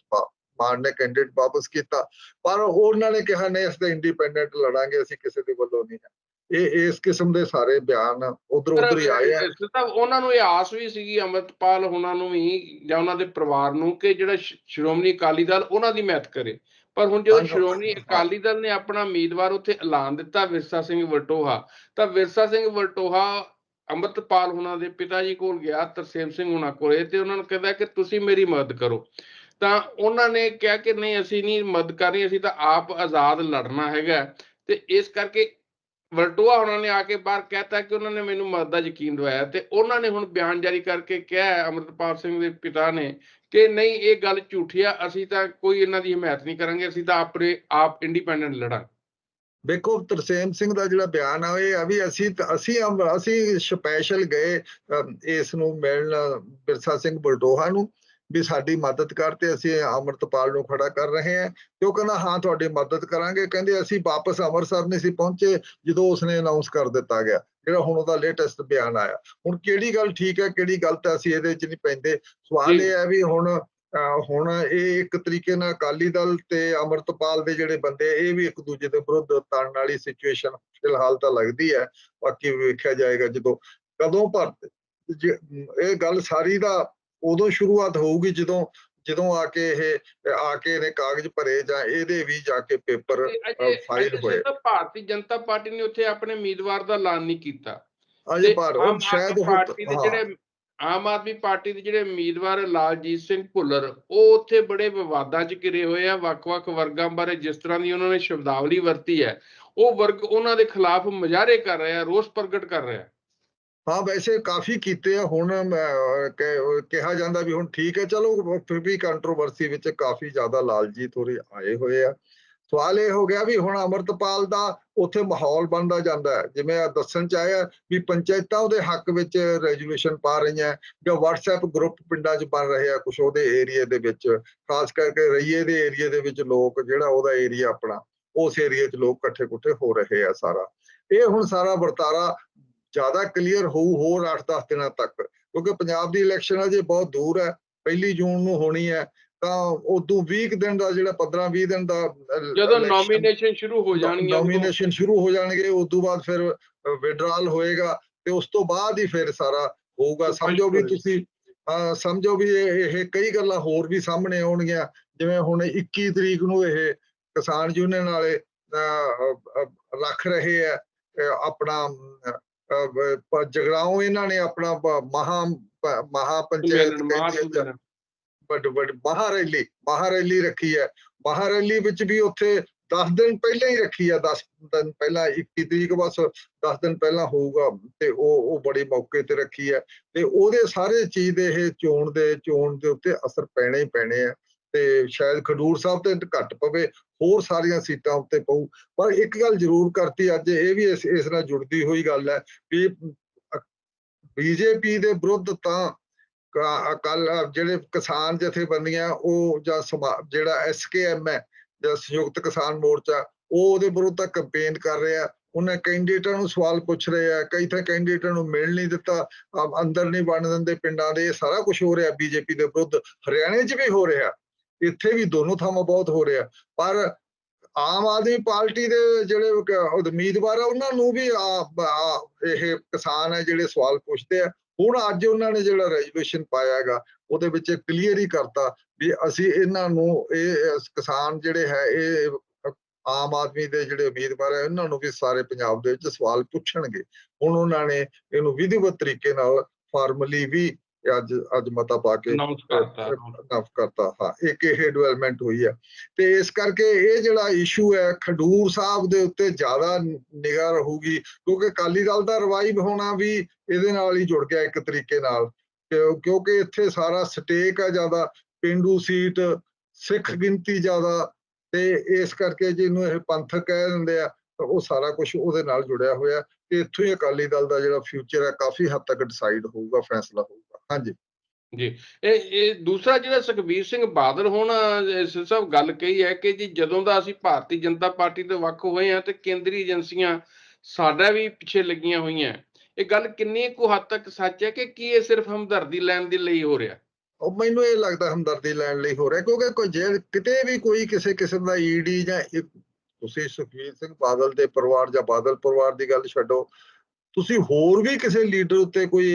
[SPEAKER 2] ਮਾਨ ਨੇ ਕੈਂਡੀਡੇਟ ਵਾਪਸ ਕੀਤਾ। ਪਰ ਉਹਨਾਂ ਨੇ ਕਿਹਾ, ਨਹੀਂ, ਅਸੀਂ ਤਾਂ ਇੰਡੀਪੈਂਡੈਂਟ ਲੜਾਂਗੇ, ਅਸੀਂ ਕਿਸੇ ਦੇ ਵੱਲੋਂ ਨਹੀਂ ਹੈ। ਇਹ ਇਸ ਕਿਸਮ ਦੇ ਸਾਰੇ ਬਿਆਨ ਉਧਰ ਉਧਰ ਹੀ ਆਏ ਆ।
[SPEAKER 1] ਤਾਂ ਉਹਨਾਂ ਨੂੰ ਇਹ ਆਸ ਵੀ ਸੀਗੀ ਅਮਰਤਪਾਲ ਉਹਨਾਂ ਨੂੰ ਵੀ ਜਾਂ ਉਹਨਾਂ ਦੇ ਪਰਿਵਾਰ ਨੂੰ ਕਿ ਜਿਹੜਾ ਸ਼੍ਰੋਮਣੀ ਅਕਾਲੀ ਦਲ ਉਹਨਾਂ ਦੀ ਮਦਦ ਕਰੇ। ਪਰ ਹੁਣ ਜਦੋਂ। ਸ਼੍ਰੋਮਣੀ ਅਕਾਲੀ ਦਲ ਨੇ ਆਪਣਾ ਉਮੀਦਵਾਰ ਉੱਥੇ ਐਲਾਨ ਦਿੱਤਾ ਵਿਰਸਾ ਸਿੰਘ ਵਲਟੋਹਾ ਤਾਂ ਵਿਰਸਾ ਸਿੰਘ ਵਲਟੋਹਾ ਅਮਰਤਪਾਲ ਉਹਨਾਂ ਦੇ ਪਿਤਾ ਜੀ ਕੋਲ ਗਿਆ ਤਰਸੇਮ ਸਿੰਘ ਉਹਨਾਂ ਕੋਲੇ ਤੇ ਉਹਨਾਂ ਨੂੰ ਕਹਿੰਦਾ ਕਿ ਤੁਸੀਂ ਮੇਰੀ ਮਦਦ ਕਰੋ। ਤਾਂ ਉਹਨਾਂ ਨੇ ਕਿਹਾ ਕਿ ਨਹੀਂ ਅਸੀਂ ਨਹੀਂ ਮਦਦ ਕਰਨੀ ਅਸੀਂ ਤਾਂ ਆਪ ਆਜ਼ਾਦ ਲੜਨਾ ਹੈਗਾ। ਤੇ ਇਸ ਕਰਕੇ ਵਲਟੋਆ ਉਹਨਾਂ ਨੇ ਆ ਕੇ ਬਾਹਰ ਕਹਿਤਾ ਕਿ ਉਹਨਾਂ ਨੇ ਮੈਨੂੰ ਮਦਦ ਦਾ ਯਕੀਨ ਦਿਵਾਇਆ ਤੇ ਉਹਨਾਂ ਨੇ ਹੁਣ ਬਿਆਨ ਜਾਰੀ ਕਰਕੇ ਕਿਹਾ ਹੈ ਸਿੰਘ ਦੇ ਪਿਤਾ ਨੇ ਕਿ ਨਹੀਂ, ਇਹ ਗੱਲ ਝੂਠੀ ਆ, ਅਸੀਂ ਤਾਂ ਕੋਈ ਇਹਨਾਂ ਦੀ ਹਮਾਇਤ ਨਹੀਂ ਕਰਾਂਗੇ, ਅਸੀਂ ਤਾਂ ਆਪਣੇ ਆਪ ਇੰਡੀਪੈਂਡੈਂਟ ਲੜਾਂ
[SPEAKER 2] ਦੇਖੋ, ਤਰਸੇਮ ਸਿੰਘ ਦਾ ਜਿਹੜਾ ਬਿਆਨ ਆ, ਇਹ ਆ ਵੀ ਅਸੀਂ ਅਸੀਂ ਅਸੀਂ ਸਪੈਸ਼ਲ ਗਏ ਇਸ ਨੂੰ ਮਿਲਣ ਬਿਰਸਾ ਸਿੰਘ ਬਲਟੋਹਾ ਨੂੰ। ਵੀ ਸਾਡੀ ਮਦਦ ਕਰ ਤੇ ਅਸੀਂ ਅਮਰਤਪਾਲ ਨੂੰ ਖੜਾ ਕਰ ਰਹੇ ਹਾਂ। ਤੇ ਉਹ ਕਹਿੰਦਾ ਹਾਂ ਤੁਹਾਡੀ ਮਦਦ ਕਰਾਂਗੇ। ਕਹਿੰਦੇ ਅਸੀਂ ਵਾਪਸ ਅੰਮ੍ਰਿਤਸਰ ਨਹੀਂ ਸੀ ਪਹੁੰਚੇ ਜਦੋਂ ਉਸਨੇ ਅਨਾਉਂਸ ਕਰ ਦਿੱਤਾ ਗਿਆ ਜਿਹੜਾ ਹੁਣ ਉਹਦਾ ਲੇਟੈਸਟ ਬਿਆਨ ਆਇਆ। ਹੁਣ ਕਿਹੜੀ ਗੱਲ ਠੀਕ ਹੈ ਕਿਹੜੀ ਗਲਤ ਹੈ ਅਸੀਂ ਇਹਦੇ ਵਿੱਚ ਨਹੀਂ ਪੈਂਦੇ। ਸਵਾਲ। ਇਹ ਹੈ ਵੀ ਹੁਣ ਹੁਣ ਇਹ ਇੱਕ ਤਰੀਕੇ ਨਾਲ ਅਕਾਲੀ ਦਲ ਤੇ ਅਮਰਤਪਾਲ ਦੇ ਜਿਹੜੇ ਬੰਦੇ ਇਹ ਵੀ ਇੱਕ ਦੂਜੇ ਦੇ ਵਿਰੁੱਧ ਤਰਨ ਵਾਲੀ ਸਿਚੁਏਸ਼ਨ ਫਿਲਹਾਲ ਤਾਂ ਲੱਗਦੀ ਹੈ। ਬਾਕੀ ਵੇਖਿਆ ਜਾਏਗਾ ਜਦੋਂ। ਕਦੋਂ ਜੇ- ਇਹ ਗੱਲ ਸਾਰੀ ਦਾ ਉਦੋਂ ਸ਼ੁਰੂਆਤ ਹੋਊਗੀ ਜਦੋਂ ਜਦੋਂ ਆ ਕੇ ਇਹ ਆ ਕੇ ਇਹਨੇ ਕਾਗਜ਼ ਭਰੇ ਜਾਂ ਇਹਦੇ ਵੀ ਜਾ ਕੇ ਪੇਪਰ ਫਾਈਲ ਹੋਏ।
[SPEAKER 1] ਭਾਰਤੀ ਜਨਤਾ ਪਾਰਟੀ ਨੇ ਉੱਥੇ ਆਪਣੇ ਉਮੀਦਵਾਰ ਦਾ ਐਲਾਨ ਨਹੀਂ ਕੀਤਾ।
[SPEAKER 2] ਅਜੇ
[SPEAKER 1] ਤੇ
[SPEAKER 2] ਪਰ
[SPEAKER 1] ਆਮ
[SPEAKER 2] ਉਹ ਸ਼ਾਇਦ
[SPEAKER 1] ਪਾਰਟੀ ਦੇ। ਜਿਹੜੇ ਆਮ ਆਦਮੀ ਪਾਰਟੀ ਦੇ ਜਿਹੜੇ ਉਮੀਦਵਾਰ ਲਾਲਜੀਤ ਸਿੰਘ ਭੁੱਲਰ ਉਹ ਉੱਥੇ ਬੜੇ ਵਿਵਾਦਾਂ 'ਚ ਘਿਰੇ ਹੋਏ ਆ ਵੱਖ-ਵੱਖ ਵਰਗਾਂ ਬਾਰੇ ਜਿਸ ਤਰ੍ਹਾਂ ਦੀ ਉਹਨਾਂ ਨੇ ਸ਼ਬਦਾਵਲੀ ਵਰਤੀ ਹੈ ਉਹ ਵਰਗ ਉਹਨਾਂ ਦੇ ਖਿਲਾਫ ਮੁਜ਼ਾਹਰੇ ਕਰ ਰਿਹਾ ਰੋਸ ਪ੍ਰਗਟ ਕਰ ਰਿਹਾ।
[SPEAKER 2] ਹਾਂ, ਵੈਸੇ ਕਾਫੀ ਕੀਤੇ ਆ, ਹੁਣ ਕਿਹਾ ਜਾਂਦਾ ਵੀ ਹੁਣ ਠੀਕ ਹੈ, ਚਲੋ ਫਿਰ ਵੀ ਕੰਟਰੋਵਰਸੀ ਵਿੱਚ ਕਾਫੀ ਜ਼ਿਆਦਾ ਲਾਲਜੀਤ ਥੋੜੇ ਆਏ ਹੋਏ ਆ। ਸਵਾਲ ਇਹ ਹੋ ਗਿਆ ਵੀ ਹੁਣ ਅਮਰਤਪਾਲ ਦਾ ਉੱਥੇ ਮਾਹੌਲ ਬਣਦਾ ਜਾਂਦਾ ਹੈ, ਜਿਵੇਂ ਆ ਦੱਸਣ ਚ ਆਇਆ ਵੀ ਪੰਚਾਇਤਾਂ ਉਹਦੇ ਹੱਕ ਵਿੱਚ ਰੈਜੂਲੇਸ਼ਨ ਪਾ ਰਹੀਆਂ, ਜਾਂ WhatsApp ਗਰੁੱਪ ਪਿੰਡਾਂ 'ਚ ਬਣ ਰਹੇ ਆ ਕੁਝ ਉਹਦੇ ਏਰੀਆ ਦੇ ਵਿੱਚ, ਖਾਸ ਕਰਕੇ ਰਈਏ ਦੇ ਏਰੀਆ ਦੇ ਵਿੱਚ ਲੋਕ, ਜਿਹੜਾ ਉਹਦਾ ਏਰੀਆ ਆਪਣਾ, ਉਸ ਏਰੀਆ 'ਚ ਲੋਕ ਇਕੱਠੇ ਕੁੱਠੇ ਹੋ ਰਹੇ ਆ ਸਾਰਾ। ਇਹ ਹੁਣ ਸਾਰਾ ਵਰਤਾਰਾ ਜ਼ਿਆਦਾ ਕਲੀਅਰ ਹੋਊ ਹੋਰ 8-10 ਦਿਨਾਂ ਤੱਕ ਕਿਉਂਕਿ ਪੰਜਾਬ ਦੀ ਇਲੈਕਸ਼ਨ ਅਜੇ ਬਹੁਤ ਦੂਰ ਹੈ ਪਹਿਲੀ ਜੂਨ ਨੂੰ ਹੋਣੀ ਹੈ ਤਾਂ ਉਦੋਂ 20 ਕੁ ਦਿਨ ਦਾ ਜਿਹੜਾ 15-20 ਦਿਨ ਦਾ
[SPEAKER 1] ਜਦੋਂ ਨੋਮੀਨੇਸ਼ਨ ਸ਼ੁਰੂ ਹੋ ਜਾਣਗੀਆਂ ਉਦੋਂ-
[SPEAKER 2] ਨੋਮੀਨੇਸ਼ਨ ਸ਼ੁਰੂ ਹੋ ਜਾਣਗੇ ਉਸ ਤੋਂ ਬਾਅਦ ਫਿਰ ਵਿਡਰਾਲ ਹੋਏਗਾ ਤੇ ਉਸ ਤੋਂ ਬਾਅਦ ਹੀ ਫਿਰ ਸਾਰਾ ਹੋਊਗਾ। ਸਮਝੋ ਵੀ ਤੁਸੀਂ ਸਮਝੋ ਵੀ ਇਹ ਕਈ ਗੱਲਾਂ ਹੋਰ ਵੀ ਸਾਹਮਣੇ ਆਉਣਗੀਆਂ ਜਿਵੇਂ ਹੁਣ 21 ਤਰੀਕ ਨੂੰ ਇਹ ਕਿਸਾਨ ਯੂਨੀਅਨ ਵਾਲੇ ਰੱਖ ਰਹੇ ਆ ਆਪਣਾ ਜਗਰਾਓਂ ਇਹਨਾਂ ਨੇ ਆਪਣਾ ਮਹਾ ਮਹਾ ਪੰਚਾਇਤ ਆ। ਵੱਡ ਵੱਡ ਮਹਾਰੈਲੀ ਮਹਾਰੈਲੀ ਰੱਖੀ ਹੈ। ਮਹਾਰੈਲੀ ਵਿੱਚ ਵੀ ਉੱਥੇ 10 ਦਿਨ ਪਹਿਲਾਂ ਹੀ ਰੱਖੀ ਆ 10 ਦਿਨ ਪਹਿਲਾਂ 21 ਤਰੀਕ ਬਸ 10 ਦਿਨ ਪਹਿਲਾਂ ਹੋਊਗਾ ਤੇ ਉਹ ਉਹ ਬੜੇ ਮੌਕੇ ਤੇ ਰੱਖੀ ਹੈ। ਤੇ ਉਹਦੇ ਸਾਰੇ ਚੀਜ਼ ਦੇ ਇਹ ਚੋਣ ਦੇ ਚੋਣ ਦੇ ਉੱਤੇ ਅਸਰ ਪੈਣੇ ਹੀ ਪੈਣੇ ਆ। ਤੇ ਸ਼ਾਇਦ ਖਡੂਰ ਸਾਹਿਬ ਤੇ ਘੱਟ ਪਵੇ, ਹੋਰ ਸਾਰੀਆਂ ਸੀਟਾਂ ਉੱਤੇ ਪਊ। ਪਰ ਇੱਕ ਗੱਲ ਜ਼ਰੂਰ ਕਰਤੀ ਅੱਜ, ਇਹ ਵੀ ਇਸ ਇਸ ਨਾਲ ਜੁੜਦੀ ਹੋਈ ਗੱਲ ਹੈ ਵੀ ਬੀਜੇਪੀ ਦੇ ਵਿਰੁੱਧ ਤਾਂ ਕੱਲ ਜਿਹੜੇ ਕਿਸਾਨ ਜਥੇਬੰਦੀਆਂ, ਉਹ ਜਾਂ ਸਮਾ- ਜਿਹੜਾ ਐਸਕੇਐਮ ਹੈ, ਜਾਂ ਸੰਯੁਕਤ ਕਿਸਾਨ ਮੋਰਚਾ, ਉਹ ਉਹਦੇ ਵਿਰੁੱਧ ਤਾਂ ਕੰਪੇਨ ਕਰ ਰਿਹਾ। ਉਹਨਾਂ ਕੈਂਡੀਡੇਟਾਂ ਨੂੰ ਸਵਾਲ ਪੁੱਛ ਰਹੇ ਆ ਕਈ ਤਾਂ ਕੈਂਡੀਡੇਟਾਂ ਨੂੰ ਮਿਲ ਨਹੀਂ ਦਿੱਤਾ ਅੰਦਰ ਨਹੀਂ ਬਣ ਦਿੰਦੇ ਪਿੰਡਾਂ ਦੇ, ਇਹ ਸਾਰਾ ਕੁਝ ਹੋ ਰਿਹਾ ਬੀਜੇਪੀ ਦੇ ਵਿਰੁੱਧ। ਹਰਿਆਣੇ 'ਚ ਵੀ ਹੋ ਰਿਹਾ। ਇੱਥੇ ਵੀ ਦੋਨੋਂ ਥਾਵਾਂ ਬਹੁਤ ਹੋ ਰਿਹਾ। ਪਰ ਆਮ ਆਦਮੀ ਪਾਰਟੀ ਦੇ ਜਿਹੜੇ ਉਮੀਦਵਾਰ ਆ, ਉਹਨਾਂ ਨੂੰ ਵੀ ਇਹ ਕਿਸਾਨ ਹੈ ਜਿਹੜੇ ਸਵਾਲ ਪੁੱਛਦੇ ਆ। ਹੁਣ ਅੱਜ ਉਹਨਾਂ ਨੇ ਜਿਹੜਾ ਰੈਜੂਲੇਸ਼ਨ ਪਾਇਆ ਹੈਗਾ, ਉਹਦੇ ਵਿੱਚ ਕਲੀਅਰ ਹੀ ਕਰਤਾ ਵੀ ਅਸੀਂ ਇਹਨਾਂ ਨੂੰ, ਇਹ ਕਿਸਾਨ ਜਿਹੜੇ ਹੈ, ਇਹ ਆਮ ਆਦਮੀ ਦੇ ਜਿਹੜੇ ਉਮੀਦਵਾਰ ਹੈ ਇਹਨਾਂ ਨੂੰ ਵੀ ਸਾਰੇ ਪੰਜਾਬ ਦੇ ਵਿੱਚ ਸਵਾਲ ਪੁੱਛਣਗੇ। ਹੁਣ ਉਹਨਾਂ ਨੇ ਇਹਨੂੰ ਵਿਧੀਵਤ ਤਰੀਕੇ ਨਾਲ ਫਾਰਮਲੀ ਵੀ ਅੱਜ ਅੱਜ ਮਤਾ ਪਾ ਕੇ
[SPEAKER 1] ਅਨਾਉਂਸ ਕਰਤਾ।
[SPEAKER 2] ਹਾਂ ਇੱਕ ਇਹ ਡਿਵੈਲਪਮੈਂਟ ਹੋਈ ਹੈ ਤੇ ਇਸ ਕਰਕੇ ਇਹ ਜਿਹੜਾ ਇਸ਼ੂ ਹੈ ਖਡੂਰ ਸਾਹਿਬ ਦੇ ਉੱਤੇ ਜ਼ਿਆਦਾ ਨਿਗਾਹ ਰਹੂਗੀ ਕਿਉਂਕਿ ਅਕਾਲੀ ਦਲ ਦਾ ਰਿਵਾਈਵ ਹੋਣਾ ਵੀ ਇਹਦੇ ਨਾਲ ਹੀ ਜੁੜ ਗਿਆ ਇੱਕ ਤਰੀਕੇ ਨਾਲ। ਕਿਉਂ- ਕਿਉਂਕਿ ਇੱਥੇ ਸਾਰਾ ਸਟੇਕ ਹੈ ਜ਼ਿਆਦਾ ਪਿੰਡੂ ਸੀਟ ਸਿੱਖ ਗਿਣਤੀ ਜ਼ਿਆਦਾ ਤੇ ਇਸ ਕਰਕੇ ਜਿਹਨੂੰ ਇਹ ਪੰਥਕ ਕਹਿ ਦਿੰਦੇ ਆ ਤਾਂ ਉਹ ਸਾਰਾ ਕੁਝ ਉਹਦੇ ਨਾਲ ਜੁੜਿਆ ਹੋਇਆ। ਤੇ ਇੱਥੋਂ ਹੀ ਅਕਾਲੀ ਦਲ ਦਾ ਜਿਹੜਾ ਫਿਊਚਰ ਹੈ ਕਾਫੀ ਹੱਦ ਤੱਕ ਡਿਸਾਈਡ ਹੋਊਗਾ ਫੈਸਲਾ ਹੋਊਗਾ। ਹਾਂਜੀ।
[SPEAKER 1] ਜੀ। ਇਹ ਇਹ ਦੂਸਰਾ ਜਿਹੜਾ ਸੁਖਬੀਰ ਸਿੰਘ ਬਾਦਲ ਹੁਣ ਸਭ ਗੱਲ ਕਹੀ ਹੈ ਕਿ ਜੀ ਜਦੋਂ ਦਾ ਅਸੀਂ ਭਾਰਤੀ ਜਨਤਾ ਪਾਰਟੀ ਤੋਂ ਵੱਖ ਹੋਏ ਆ ਤੇ ਕੇਂਦਰੀ ਏਜੰਸੀਆਂ ਸਾਡਾ ਵੀ ਪਿੱਛੇ ਲੱਗੀਆਂ ਹੋਈਆਂ। ਇਹ ਗੱਲ ਕਿੰਨੀ ਕੁ ਹੱਦ ਤੱਕ ਸੱਚ ਹੈ ਕਿ ਕੀ ਇਹ ਸਿਰਫ ਹਮਦਰਦੀ ਲੈਣ ਦੇ ਲਈ ਹੋ ਰਿਹਾ?
[SPEAKER 2] ਉਹ ਮੈਨੂੰ ਇਹ ਲੱਗਦਾ ਹਮਦਰਦੀ ਲੈਣ ਲਈ ਹੋ ਰਿਹਾ ਕਿਉਂਕਿ ਕੋਈ ਜੇ ਕਿਤੇ ਵੀ ਕੋਈ ਕਿਸੇ ਕਿਸਮ ਦਾ ਈਡੀ ਜਾਂ ਤੁਸੀਂ ਸੁਖਬੀਰ ਸਿੰਘ ਬਾਦਲ ਦੇ ਪਰਿਵਾਰ ਜਾਂ ਬਾਦਲ ਪਰਿਵਾਰ ਦੀ ਗੱਲ ਛੱਡੋ ਤੁਸੀਂ ਹੋਰ ਵੀ ਕਿਸੇ ਲੀਡਰ ਉੱਤੇ ਕੋਈ